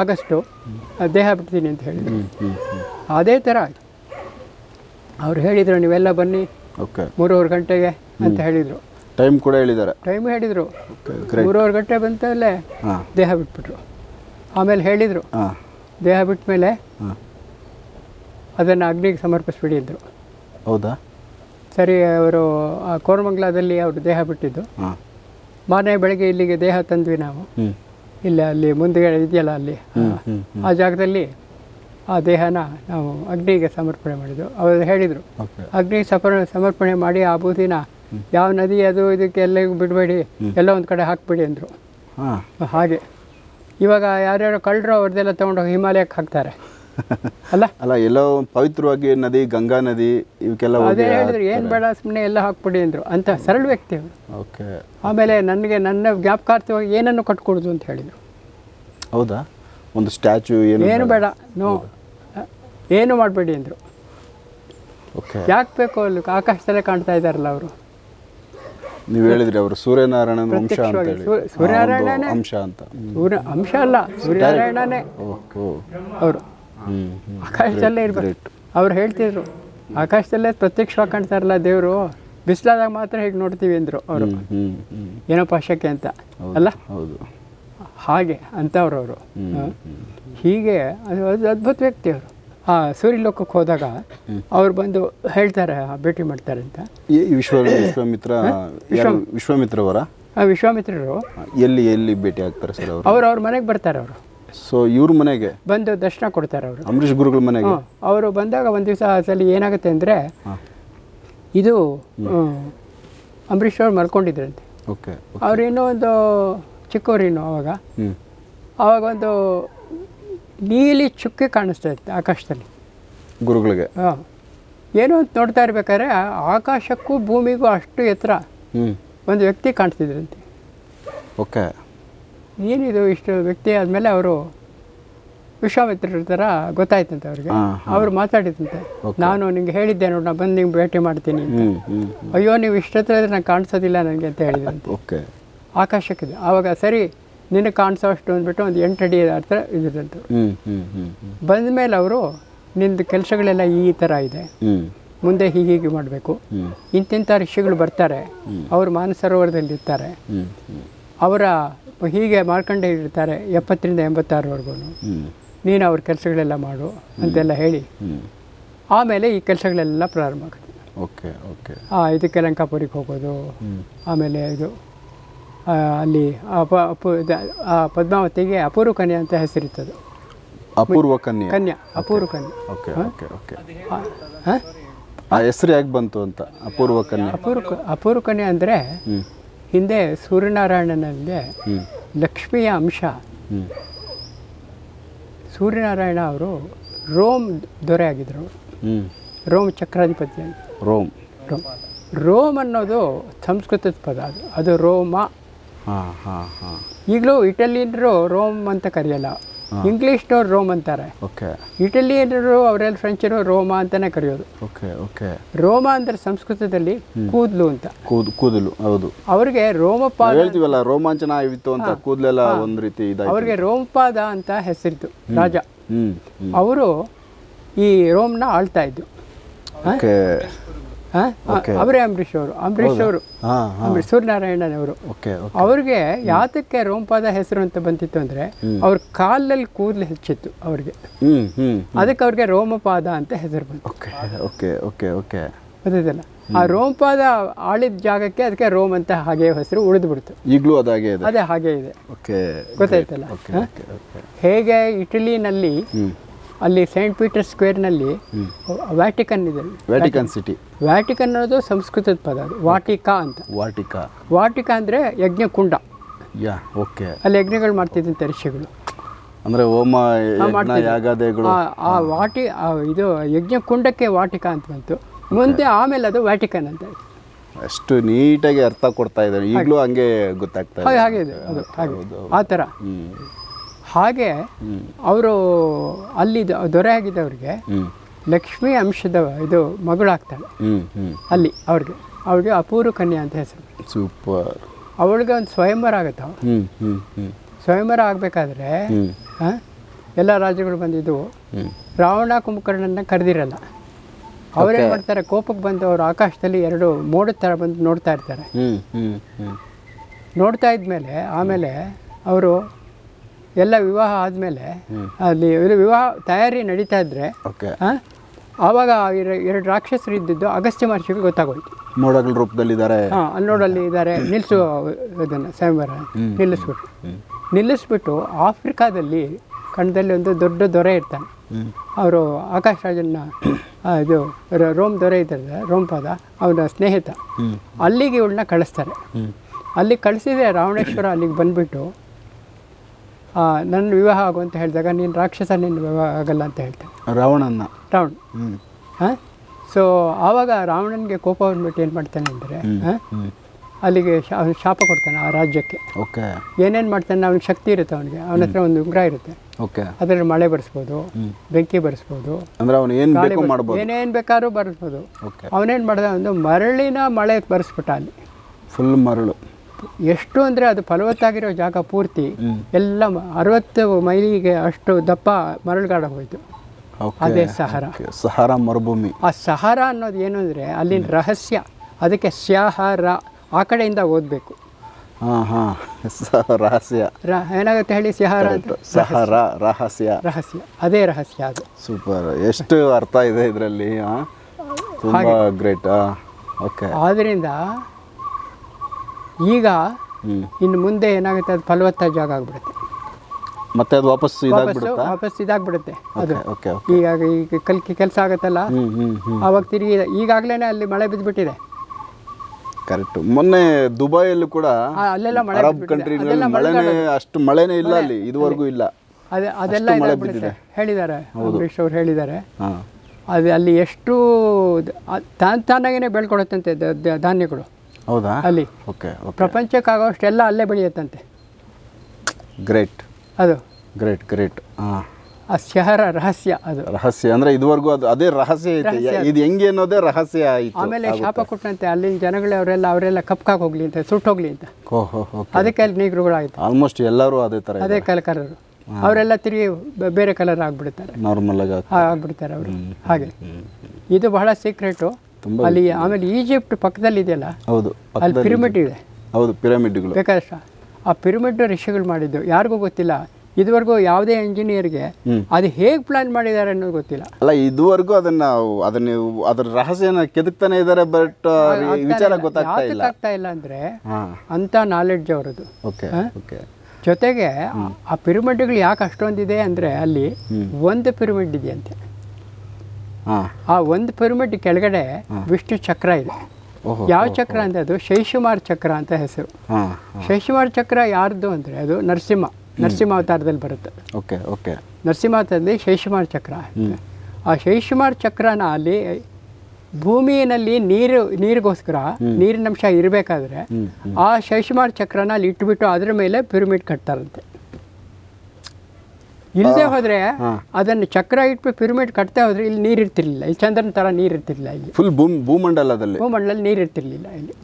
ಆಗಸ್ಟು ದೇಹ ಬಿಡ್ತೀನಿ ಅಂತ ಹೇಳಿದರು. ಅದೇ ಥರ ಅವ್ರು ಹೇಳಿದರು ನೀವೆಲ್ಲ ಬನ್ನಿ ಓಕೆ. ಮೂರುವರೆ ಗಂಟೆಗೆ ಅಂತ ಹೇಳಿದರು. ಟೈಮ್ ಕೂಡ ಹೇಳಿದ್ದಾರೆ. ಟೈಮ್ ಹೇಳಿದರು. ಮೂರುವರೆ ಗಂಟೆ ಬಂತಲ್ಲೇ ದೇಹ ಬಿಟ್ಬಿಟ್ರು. ಆಮೇಲೆ ಹೇಳಿದರು. ದೇಹ ಬಿಟ್ಟ ಮೇಲೆ ಹಾಂ. ಅದನ್ನು ಅಗ್ನಿಗೆ ಸಮರ್ಪಿಸ್ಬಿಡಿ ಅಂದರು. ಹೌದಾ? ಸರಿ ಅವರು ಆ ಕೋರಮಂಗಲದಲ್ಲಿ ಅವರು ದೇಹ ಬಿಟ್ಟಿದ್ದು. ಮಾನೆ ಮಾರನೇ ಬೆಳಗ್ಗೆ ಇಲ್ಲಿಗೆ ದೇಹ ತಂದ್ವಿ ನಾವು. ಇಲ್ಲ ಅಲ್ಲಿ ಮುಂದೆ ಇದೆಯಲ್ಲ ಅಲ್ಲಿ? ಆ ಜಾಗದಲ್ಲಿ ಆ ದೇಹನ ನಾವು ಅಗ್ನಿಗೆ ಸಮರ್ಪಣೆ ಮಾಡಿದ್ದು. ಅವರು ಹೇಳಿದರು ಅಗ್ನಿ ಅಗ್ನಿಗೆ ಸಪರ್ ಸಮರ್ಪಣೆ ಮಾಡಿ ಆ ಬೂದಿನ ಯಾವ ನದಿ ಅದು ಇದಕ್ಕೆ ಎಲ್ಲರಿಗೂ ಬಿಡಬೇಡಿ ಎಲ್ಲ ಒಂದು ಕಡೆ ಹಾಕ್ಬಿಡಿ ಅಂದರು. ಹಾಂ. ಹಾಗೆ. ಇವಾಗ ಯಾರ್ಯಾರು ಕಳ್ಳರು ಅವ್ರದ್ದೆಲ್ಲ ತೊಗೊಂಡೋಗಿ ಹಿಮಾಲಯಕ್ಕೆ ಹಾಕ್ತಾರೆ. ಅಲ್ಲ? ಅಲ್ಲ ಎಲ್ಲೋ ಪವಿತ್ರವಾಗಿ ನದಿ ಗಂಗಾ ನದಿ ಇವಕ್ಕೆಲ್ಲ ಅದೇ ಹೇಳಿದ್ರು ಏನು ಬೇಡ ಸುಮ್ಮನೆ ಎಲ್ಲ ಹಾಕ್ಬಿಡಿ ಅಂದರು. ಅಂತ ಸರಳ ವ್ಯಕ್ತಿ ಅವರು. ಓಕೆ. ಆಮೇಲೆ ನನಗೆ ನನ್ನ ಜ್ಞಾಪಕಾರ್ಥವಾಗಿ ಏನನ್ನು ಕಟ್ಕೊಡೋದು ಅಂತ ಹೇಳಿದರು. ಹೌದಾ? ಒಂದು ಸ್ಟ್ಯಾಚು ಏನು? ಏನು ಬೇಡ ನೋ ಏನು ಮಾಡಬೇಡಿ ಅಂದರು. ಓಕೆ. ಯಾಕೆ ಬೇಕು ಅಲ್ಲಿ ಆಕಾಶದಲ್ಲೇ ಕಾಣ್ತಾ ಇದ್ದಾರಲ್ಲ ಅವರು. ನೀವು ಹೇಳಿದ್ರಿ ಅವರು ಸೂರ್ಯನಾರಾಯಣನ ವಂಶ ಅಂತ ಹೇಳಿ. ಸೂರ್ಯನಾರಾಯಣನೇ. ಅಂಶ ಅಂತ. ಸೂರ್ಯ ಅಂಶ ಅಲ್ಲ ಸೂರ್ಯನಾರಾಯಣನೇ. ಅವರು. ಆಕಾಶದಲ್ಲೇ ಇರ್ಬೇಕು. ಅವ್ರು ಹೇಳ್ತಿದ್ರು ಆಕಾಶದಲ್ಲೇ ಪ್ರತ್ಯಕ್ಷವಾಗಿ ಕಾಣ್ತಾರಲ್ಲ ದೇವರು ಬಿಸಿಲಾದಾಗ ಮಾತ್ರ ಹೇಗೆ ನೋಡ್ತೀವಿ ಅಂದರು ಅವರು. ಏನೋ ಹ್ಞೂ ಹ್ಞೂ ಏನಪ್ಪ ಶಕ್ಕೆ ಅಂತ ಅಲ್ಲ? ಹೌದು. ಹಾಗೆ ಅಂತವ್ರವರು. ಹೀಗೆ ಅದು ಅದು ಅದ್ಭುತ ವ್ಯಕ್ತಿ ಅವರು. ಆ ಸೂರ್ಯಲೋಕಕ್ಕೆ ಹೋದಾಗ ಅವ್ರು ಬಂದು ಹೇಳ್ತಾರೆ ಭೇಟಿ ಮಾಡ್ತಾರೆ ಅಂತ. ಈ ವಿಶ್ವ ವಿಶ್ವಾಮಿತ್ರ ಯಾರು? ವಿಶ್ವಾಮಿತ್ರ ಅವರ ಆ ವಿಶ್ವಾಮಿತ್ರರು. ಎಲ್ಲಿ ಎಲ್ಲಿ ಭೇಟಿ ಆಗ್ತಾರೆ ಸರ್ ಅವರು? ಅವ್ರು ಅವ್ರ ಮನೆಗೆ ಬರ್ತಾರೆ ಅವರು. ಸೊ ಇವ್ರ ಮನೆಗೆ? ಬಂದು ದರ್ಶನ ಕೊಡ್ತಾರೆ ಅವರು. ಅಂಬರೀಷ್ ಗುರುಗಳ ಮನೆಗೆ? ಅವರು ಬಂದಾಗ ಒಂದು ದಿವಸ ಅಸಲಿ ಏನಾಗುತ್ತೆ ಅಂದರೆ ಇದು ಅಂಬರೀಷ್ ಅವ್ರು ಮಲ್ಕೊಂಡಿದ್ರಂತೆ. ಓಕೆ ಅವ್ರು ಇನ್ನೂ ಒಂದು ಚಿಕ್ಕವರಿನ್ನು ಅವಾಗ. ಅವಾಗ ಒಂದು ನೀಲಿ ಚುಕ್ಕೆ ಕಾಣಿಸ್ತಾ ಇತ್ತು ಆಕಾಶದಲ್ಲಿ. ಗುರುಗಳಿಗೆ. ಹಾಂ. ಏನೋ ಅಂತ ನೋಡ್ತಾ ಇರ್ಬೇಕಾದ್ರೆ ಆಕಾಶಕ್ಕೂ ಭೂಮಿಗೂ ಅಷ್ಟು ಎತ್ತರ ಹ್ಞೂ ಒಂದು ವ್ಯಕ್ತಿ ಕಾಣಿಸ್ತಿದ್ರಂತೆ. ಓಕೆ. ಏನಿದು ಇಷ್ಟು ವ್ಯಕ್ತಿ ಆದಮೇಲೆ ಅವರು ವಿಶ್ವಾಮಿತ್ರರ ಥರ ಗೊತ್ತಾಯ್ತಂತೆ ಅವ್ರಿಗೆ. ಅವರು ಮಾತಾಡಿದಂತೆ ನಾನು ನಿಂಗೆ ಹೇಳಿದ್ದೆ ನೋಡಿ ನಾನು ಬಂದು ನಿಂಗೆ ಭೇಟಿ ಮಾಡ್ತೀನಿ ಅಯ್ಯೋ ನೀವು ಇಷ್ಟತ್ರ ಇದ್ರೆ ನಾನು ಕಾಣಿಸೋದಿಲ್ಲ ನನಗೆ ಅಂತ ಹೇಳಿದಂತೆ ಓಕೆ. ಆಕಾಶಕ್ಕಿದೆ. ಆವಾಗ ಸರಿ ನಿನಗೆ ಕಾಣಿಸೋ ಅಷ್ಟು ಅಂದ್ಬಿಟ್ಟು ಒಂದು ಎಂಟು ಅಡಿ ಹತ್ರ ಇದ್ದಂತು ಬಂದ ಮೇಲೆ ಅವರು ನಿಂದು ಕೆಲಸಗಳೆಲ್ಲ ಈ ಥರ ಇದೆ. ಮುಂದೆ ಹೀಗೆ ಹೀಗೆ ಮಾಡಬೇಕು. ಇಂತಿಂಥ ಋಷಿಗಳು ಬರ್ತಾರೆ. ಅವರು ಮಾನಸರೋವರದಲ್ಲಿ ಇರ್ತಾರೆ. ಅವರ ಹೀಗೆ ಮಾಡ್ಕೊಂಡೇ ಇರ್ತಾರೆ ಎಪ್ಪತ್ತರಿಂದ ಎಂಬತ್ತಾರವರೆಗೂ ನೀನು ಅವ್ರ ಕೆಲಸಗಳೆಲ್ಲ ಮಾಡು ಅಂತೆಲ್ಲ ಹೇಳಿ. ಆಮೇಲೆ ಈ ಕೆಲಸಗಳೆಲ್ಲ ಪ್ರಾರಂಭ ಆಗುತ್ತೆ. Okay okay. ಆ ಇದಕ್ಕೆ ಲಂಕಾಪುರಿಗೆ ಹೋಗೋದು. ಆಮೇಲೆ ಇದು ಅಲ್ಲಿ ಅಪ ಅಪು ಆ ಪದ್ಮಾವತಿಗೆ ಅಪೂರ್ವ ಕನ್ಯಾ ಅಂತ ಹೆಸರಿತ್ತದು ಅಪೂರ್ವ ಕನ್ಯೆ? ಕನ್ಯಾ ಅಪೂರ್ವ ಕನ್ಯಾ. Okay okay okay. ಆ, ಹೆಸರು ಯಾಕೆ ಬಂತು ಅಂತ ಅಪೂರ್ವ ಕನ್ಯಾ? ಅಪೂರ್ವ ಅಪೂರ್ವ ಕನ್ಯಾ ಅಂದರೆ ಹಿಂದೆ ಸೂರ್ಯನಾರಾಯಣನಲ್ಲಿ ಲಕ್ಷ್ಮಿಯ ಅಂಶ. ಸೂರ್ಯನಾರಾಯಣ ಅವರು ರೋಮ್ ದೊರೆ ಆಗಿದ್ದರು ರೋಮ್ ಚಕ್ರಾಧಿಪತಿ ಅಂತ. ರೋಮ್. ರೋಮ್. ರೋಮ್ ಅನ್ನೋದು ಸಂಸ್ಕೃತದ ಪದ ಅದು. ಅದು ರೋಮ ಈಗಲೂ ಇಟಲಿಯನ್ರು ರೋಮ್ ಅಂತ ಕರೆಯಲ್ಲ. ಇಂಗ್ಲೀಷ್ನವ್ರು ರೋಮ್ ಅಂತಾರೆ. ಓಕೆ. ಇಟಲಿಯನರು ಅವರೆಲ್ಲ ಫ್ರೆಂಚರು ರೋಮ ಅಂತಾನೆ ಕರೆಯೋದು. Okay okay. ರೋಮ ಅಂದರೆ ಸಂಸ್ಕೃತದಲ್ಲಿ ಕೂದಲು ಅಂತ. ಕೂದ್ ಕೂದಲು ಹೌದು. ಅವರಿಗೆ ರೋಮಪಾದ ಹೇಳ್ತೀವಲ್ಲ ರೋಮಾಂಚನ ಆಗಿತ್ತು ಅಂತ ಕೂದಲೆಲ್ಲ ಒಂದು ರೀತಿ ಇದೆ ಅವ್ರಿಗೆ ರೋಮಪಾದ ಅಂತ ಹೆಸರಿತ್ತು ರಾಜ. ಅವರು ಈ ರೋಮ್ನ ಆಳ್ತಾ ಇದ್ದು? ಅವರೇ ಅಂಬರೀಷ್ ಅವರು ಅಂಬರೀಷ್ ಅವರು. ಅಂಬರೀಷ್ ಸೂರ್ಯನಾರಾಯಣನವರು ಓಕೆ ಅವ್ರಿಗೆ ಯಾತಕ್ಕೆ ರೋಮಪಾದ ಹೆಸರು ಅಂತ ಬಂತಿತ್ತು ಅಂದ್ರೆ ಅವ್ರ ಕಾಲಲ್ಲಿ ಕೂದಲು ಹೆಚ್ಚಿತ್ತು ಅವ್ರಿಗೆ. ಅದಕ್ಕೆ ಅವ್ರಿಗೆ ರೋಮಪಾದ ಅಂತ ಹೆಸರು ಬಂತು. ಓಕೆ ಓಕೆ ಓಕೆ ಆ ರೋಮಪಾದ ಆಳಿದ ಜಾಗಕ್ಕೆ ಅದಕ್ಕೆ ರೋಮ್ ಅಂತ ಹಾಗೆ ಹೆಸರು ಉಳಿದು ಬಿಡ್ತು. ಈಗಲೂ ಅದಾಗೆ ಇದೆ? ಅದೇ ಹಾಗೆ ಇದೆ. ಓಕೆ ಗೊತ್ತಾಯ್ತಲ್ಲ? ಹೇಗೆ ಇಟಲಿನಲ್ಲಿ ಅಲ್ಲಿ ಸೈಂಟ್ ಪೀಟರ್ ಸ್ಕ್ವೇರ್ನಲ್ಲಿ ವ್ಯಾಟಿಕನ್ ಇದೆ. ವ್ಯಾಟಿಕನ್ ಸಿಟಿ ವ್ಯಾಟಿಕನ್ ಅನ್ನೋದು ಸಂಸ್ಕೃತದ ಪದ ಅದು ವಾಟಿಕಾ ಅಂತ. ವಾಟಿಕಾ ವಾಟಿಕಾ ಅಂದರೆ ಯಜ್ಞಕುಂಡ. ಯಾ ಓಕೆ. ಅಲ್ಲಿ ಯಜ್ಞಗಳು ಮಾಡ್ತಿದ್ದಂತೆ ಋಷಿಗಳು ಅಂದರೆ ಹೋಮ ಯಜ್ಞ ಯಾಗಾದೆಗಳು. ಆ- ವಾಟಿ ಇದು ಯಜ್ಞಕುಂಡಕ್ಕೆ ವಾಟಿಕಾ ಅಂತ ಬಂತು. ಮುಂದೆ ಆಮೇಲೆ ಅದು ವ್ಯಾಟಿಕನ್ ಅಂತ. ಅಷ್ಟು ನೀಟಾಗಿ ಅರ್ಥ ಕೊಡ್ತಾ ಇದ್ದಾರೆ. ಈಗಲೂ ಹಂಗೆ. ಗೊತ್ತಾಗ್ತಾ ಇದೆ. ಹಾಗೆ ಇದೆ. ಅದು ಆ ಥರ. ಹಾಗೆ ಅವರು ಅಲ್ಲಿ ದೊರೆ ಆಗಿದ್ದವ್ರಿಗೆ ಲಕ್ಷ್ಮಿ ಅಂಶದ ಇದು ಮಗಳಾಗ್ತಾಳೆ. ಅಲ್ಲಿ ಅವ್ರಿಗೆ ಅವ್ರಿಗೆ ಅಪೂರ್ವ ಕನ್ಯಾ ಅಂತ ಹೆಸರು. ಸೂಪರ್. ಅವಳಿಗೆ ಒಂದು ಸ್ವಯಂವರ ಆಗುತ್ತೆ? ಸ್ವಯಂವರ ಆಗಬೇಕಾದ್ರೆ ಎಲ್ಲ ರಾಜ್ಯಗಳು ಬಂದಿದ್ದು ರಾವಣ ಕುಂಭಕರ್ಣನ ಕರೆದಿರಲ್ಲ. ಅವ್ರೇನು ಮಾಡ್ತಾರೆ ಕೋಪಕ್ಕೆ ಬಂದು ಅವರು ಆಕಾಶದಲ್ಲಿ ಎರಡು ಮೋಡದ ಥರ ಬಂದು ನೋಡ್ತಾ ಇರ್ತಾರೆ. ನೋಡ್ತಾ ಇದ್ಮೇಲೆ ಆಮೇಲೆ ಅವರು ಎಲ್ಲ ವಿವಾಹ ಆದಮೇಲೆ ಅಲ್ಲಿ ವಿವಾಹ ತಯಾರಿ ನಡೀತಾ ಇದ್ರೆ ಓಕೆ. ಆವಾಗ ಎರ- ಎರಡು ರಾಕ್ಷಸರು ಇದ್ದಿದ್ದು ಅಗಸ್ತ್ಯ ಮಹರ್ಷಿಗೆ ಗೊತ್ತಾಗೋಯ್ತು. ಮೋಡಗಳ ರೂಪದಲ್ಲಿದ್ದಾರೆ. ಹಾಂ ಅಲ್ಲಿ ನೋಡಲ್ಲಿ ಇದ್ದಾರೆ ನಿಲ್ಲಿಸು ಇದನ್ನು ಸ್ವಯಂವರ ನಿಲ್ಲಿಸ್ಬಿಟ್ಟು. ನಿಲ್ಲಿಸ್ಬಿಟ್ಟು ಆಫ್ರಿಕಾದಲ್ಲಿ ಕಣದಲ್ಲಿ ಒಂದು ದೊಡ್ಡ ದೊರೆ ಇರ್ತಾನೆ. ಅವರು ಆಕಾಶ್ ರಾಜನ್ನ ಇದು ರೋಮ್ ದೊರೆ ಇದ್ದಾರೆ ರೋಮಪಾದ ಅವನ ಸ್ನೇಹಿತ. ಅಲ್ಲಿಗೆ ಇವಳನ್ನ ಕಳಿಸ್ತಾರೆ. ಅಲ್ಲಿಗೆ ಅಲ್ಲಿ ಕಳಿಸಿದ್ರೆ ರಾವಣೇಶ್ವರ ಅಲ್ಲಿಗೆ ಬಂದುಬಿಟ್ಟು ನನ್ನ ವಿವಾಹ ಆಗು ಅಂತ ಹೇಳಿದಾಗ ನೀನು ರಾಕ್ಷಸ ನಿನ್ನ ವಿವಾಹ ಆಗಲ್ಲ ಅಂತ ಹೇಳ್ತಾನೆ. ರಾವಣನ ರಾವಣ. ಹಾಂ? ಸೊ ಆವಾಗ ರಾವಣನಿಗೆ ಕೋಪ ಬಂದ್ಬಿಟ್ಟು ಏನು ಮಾಡ್ತಾನೆ ಅಂದರೆ ಅಲ್ಲಿಗೆ ಅವ್ನು ಶಾಪ ಕೊಡ್ತಾನೆ ಆ ರಾಜ್ಯಕ್ಕೆ. ಓಕೆ. ಏನೇನು ಮಾಡ್ತಾನೆ ಅವನಿಗೆ ಶಕ್ತಿ ಇರುತ್ತೆ ಅವನಿಗೆ. ಅವನ ಹತ್ರ ಒಂದು ಉಗ್ರ ಇರುತ್ತೆ. ಓಕೆ. ಅದರಲ್ಲಿ ಮಳೆ ಬರೆಸ್ಬೋದು ಬೆಂಕಿ ಬರೆಸ್ಬೋದು ಅಂದ್ರೆ ಅವನು ಏನು ಬೇಕು ಮಾಡ್ಬೋದು? ಏನೇನು ಬೇಕಾದ್ರೂ ಬರೆಸ್ಬೋದು. ಓಕೆ. ಅವನೇನು ಮಾಡ್ದ ಒಂದು ಮರಳಿನ ಮಳೆ ಬರೆಸ್ಬಿಟ್ಟ ಅಲ್ಲಿ. ಫುಲ್ ಮರಳು. ಎಷ್ಟು ಅಂದರೆ ಅದು ಫಲವತ್ತಾಗಿರೋ ಜಾಗ ಪೂರ್ತಿ ಎಲ್ಲ ಅರವತ್ತು ಮೈಲಿಗೆ ಅಷ್ಟು ದಪ್ಪ ಮರಳುಗಾಡ ಹೋಯ್ತು. ಓಕೆ ಅದೇ ಸಹಾರ. ಸಹಾರ ಮರುಭೂಮಿ. ಆ ಸಹಾರ ಅನ್ನೋದು ಏನು ಅಂದರೆ ಅಲ್ಲಿನ ರಹಸ್ಯ. ಅದಕ್ಕೆ ಸ್ಯಾಹಾರ ಆ ಕಡೆಯಿಂದ ಓದಬೇಕು. ಹಾ ರಹಸ್ಯ. ಏನಾಗುತ್ತೆ ಹೇಳಿ ಸಿಹಾರ ಅಂತ? ಸಹಾರ ರಹಸ್ಯ. ರಹಸ್ಯ. ಅದೇ ರಹಸ್ಯ ಅದು. ಸೂಪರ್ ಎಷ್ಟು ಅರ್ಥ ಇದೆ ಇದರಲ್ಲಿ ತುಂಬಾ ಗ್ರೇಟ್ ಓಕೆ ಆದ್ದರಿಂದ ಈಗ ಇನ್ನು ಮುಂದೆ ಏನಾಗುತ್ತೆ ಅದು ಫಲವತ್ತಾದ ಜಾಗ ಆಗ್ಬಿಡುತ್ತೆ. ಮತ್ತೆ ಅದು ವಾಪಸ್ ಇದಾಗ್ಬಿಡುತ್ತಾ? ವಾಪಸ್ ಇದಾಗ್ಬಿಡುತ್ತೆ ಅದು. ಈಗ ಈಗ ಕಲ್ಕಿ ಕೆಲಸ ಆಗತ್ತಲ್ಲ? ಅವಾಗ ಆವಾಗ ತಿರುಗಿ ಈಗಾಗಲೇ ಅಲ್ಲಿ ಮಳೆ ಬಿದ್ದುಬಿಟ್ಟಿದೆ ಕರೆಕ್ಟ್. ಮೊನ್ನೆ ದುಬೈಯಲ್ಲೂ ಕೂಡ ಆ, ಅಲ್ಲೆಲ್ಲ ಮಳೆ ಅರಬ್. ಕಂಟ್ರಿಗಳಲ್ಲಿ ಮಳೆನೇ ಅಷ್ಟು ಮಳೆನೇ ಇಲ್ಲ ಅಲ್ಲಿ ಇದುವರೆಗೂ ಇಲ್ಲ. ಅದೇ ಅದೆಲ್ಲ ಹೇಳಿದ್ದಾರೆ ಅಂಬರೀಶ್ ಅವ್ರು ಹೇಳಿದ್ದಾರೆ. ಅದು ಅಲ್ಲಿ ಎಷ್ಟು ತಾನ್ ತಾನಾಗೇನೆ ಬೆಳ್ಕೊಡುತ್ತಂತೆ ಧಾನ್ಯಗಳು. ಹೌದಾ? ಅಲ್ಲಿ. ಓಕೆ ಪ್ರಪಂಚಕ್ಕಾಗೋಷ್ಟೆಲ್ಲ ಅಲ್ಲೇ ಬೆಳೆಯುತ್ತಂತೆ. ಗ್ರೇಟ್. ಅದು. Great great. ಹಾಂ ಆ ಶಹರ ರಹಸ್ಯ ಅದು. ರಹಸ್ಯ ಅಂದ್ರೆ ಇದುವರೆಗೂ ಅದು ಅದೇ ರಹಸ್ಯ ಐತೆ. ಇದು ಹೆಂಗೆ ಅನ್ನೋದೇ ರಹಸ್ಯ ಆಯಿತು ಆಮೇಲೆ ಶಾಪ ಕೊಟ್ಟಂತೆ ಅಲ್ಲಿನ ಜನಗಳೇ ಅವರೆಲ್ಲ ಅವರೆಲ್ಲ ಕಪ್ಕಾಗಿ ಹೋಗ್ಲಿ ಅಂತ ಸುಟ್ಟೋಗ್ಲಿ ಅಂತ. ಅದಕ್ಕೆ ಅಲ್ಲಿ ನೀಗ್ರುಗಳಾಯ್ತು. ಆಲ್ಮೋಸ್ಟ್ ಎಲ್ಲರೂ ಅದೇ ಥರ ಅದೇ ಕಲಕರರು. ಅವರೆಲ್ಲ ತಿರುಗಿ ಬೇರೆ ಕಲರ್ ಆಗ್ಬಿಡ್ತಾರೆ. ನಾರ್ಮಲ್ ಆಗಿ ಆಗ್ಬಿಡ್ತಾರೆ ಅವರು. ಹಾಗೆ. ಇದು ಬಹಳ ಸೀಕ್ರೆಟು ಅಲ್ಲಿ ಆಮೇಲೆ ಈಜಿಪ್ಟ್ ಪಕ್ಕದಲ್ಲಿ ಇದೆಯಲ್ಲ ಹೌದು ಅಲ್ಲಿ ಪಿರಮಿಡ್ ಇದೆ. ಹೌದು ಪಿರಮಿಡ್ಗಳು ಬೇಕಾದಷ್ಟು ಆ ಪಿರಮಿಡ್ ಋಷಿಗಳು ಮಾಡಿದ್ದು. ಯಾರಿಗೂ ಗೊತ್ತಿಲ್ಲ. ಇದುವರೆಗೂ ಯಾವುದೇ ಇಂಜಿನಿಯರ್ಗೆ. ಅದು ಹೇಗೆ ಪ್ಲಾನ್ ಮಾಡಿದ್ದಾರೆ ಅನ್ನೋದು ಗೊತ್ತಿಲ್ಲ. ಅಲ್ಲ ಇದುವರೆಗೂ ಅದನ್ನ ಅದನ್ನ ಅದರ ರಹಸ್ಯನ ಕೆದಕ್ತಾನೆ ಇದ್ದಾರೆ ಬಟ್ ವಿಚಾರ ಗೊತ್ತಾಗ್ತಾ ಇಲ್ಲ. ಆಗ್ತಾ ಇಲ್ಲ ಅಂದ್ರೆ ಅಂಥ ನಾಲೆಡ್ಜ್ ಅವರದು ಓಕೆ ಓಕೆ. ಜೊತೆಗೆ ಆ- ಪಿರಮಿಡ್ಗಳು ಯಾಕೆ ಅಷ್ಟೊಂದಿದೆ ಅಂದ್ರೆ ಅಲ್ಲಿ ಒಂದು ಪಿರಮಿಡ್ ಇದೆಯಂತೆ. ಆ ಒಂದು ಪಿರಮಿಡ್ ಕೆಳಗಡೆ ವಿಷ್ಣು ಚಕ್ರ ಇದೆ. ಯಾವ ಚಕ್ರ ಅಂದ್ರೆ ಅದು ಶೈಶುಮಾರ್ ಚಕ್ರ ಅಂತ ಹೆಸರು. ಶೈಶುಮಾರ್ ಚಕ್ರ ಯಾರ್ದು ಅಂದ್ರೆ ಅದು ನರಸಿಂಹ ನರಸಿಂಹಾವತಾರದಲ್ಲಿ ಬರುತ್ತೆ. Okay okay. ನರಸಿಂಹಾವತಾರದಲ್ಲಿ ಶೈಶುಮಾರ್ ಚಕ್ರ ಆ ಶೈಶುಮಾರ್ ಚಕ್ರನ ಅಲ್ಲಿ ಭೂಮಿಯಲ್ಲಿ ನೀರು ನೀರಿಗೋಸ್ಕರ ನೀರಿನಂಶ ಇರಬೇಕಾದ್ರೆ ಆ ಶೈಶುಮಾರ್ ಚಕ್ರನ ಅಲ್ಲಿ ಇಟ್ಬಿಟ್ಟು ಅದ್ರ ಮೇಲೆ ಪಿರಮಿಡ್ ಕಟ್ತಾರಂತೆ. ಇಲ್ಲದೆ ಹೋದ್ರೆ ಅದನ್ನು ಚಕ್ರ ಇಟ್ಟು ಪಿರಮಿಡ್ ಕಟ್ತಾ ಹೋದ್ರೆ ಇಲ್ಲಿ ನೀರು ಇರ್ತಿರ್ಲಿಲ್ಲ. ಇಲ್ಲಿ ಚಂದ್ರನ ತರ ನೀರು ಇರ್ತಿರ್ಲಿಲ್ಲ ಇಲ್ಲಿ. ಫುಲ್ ಭೂಮ್ ಭೂಮಂಡಲದಲ್ಲಿ. ಭೂಮಂಡಲ ನೀರು ಇರ್ತಿರ್ಲಿಲ್ಲ ಇಲ್ಲಿ.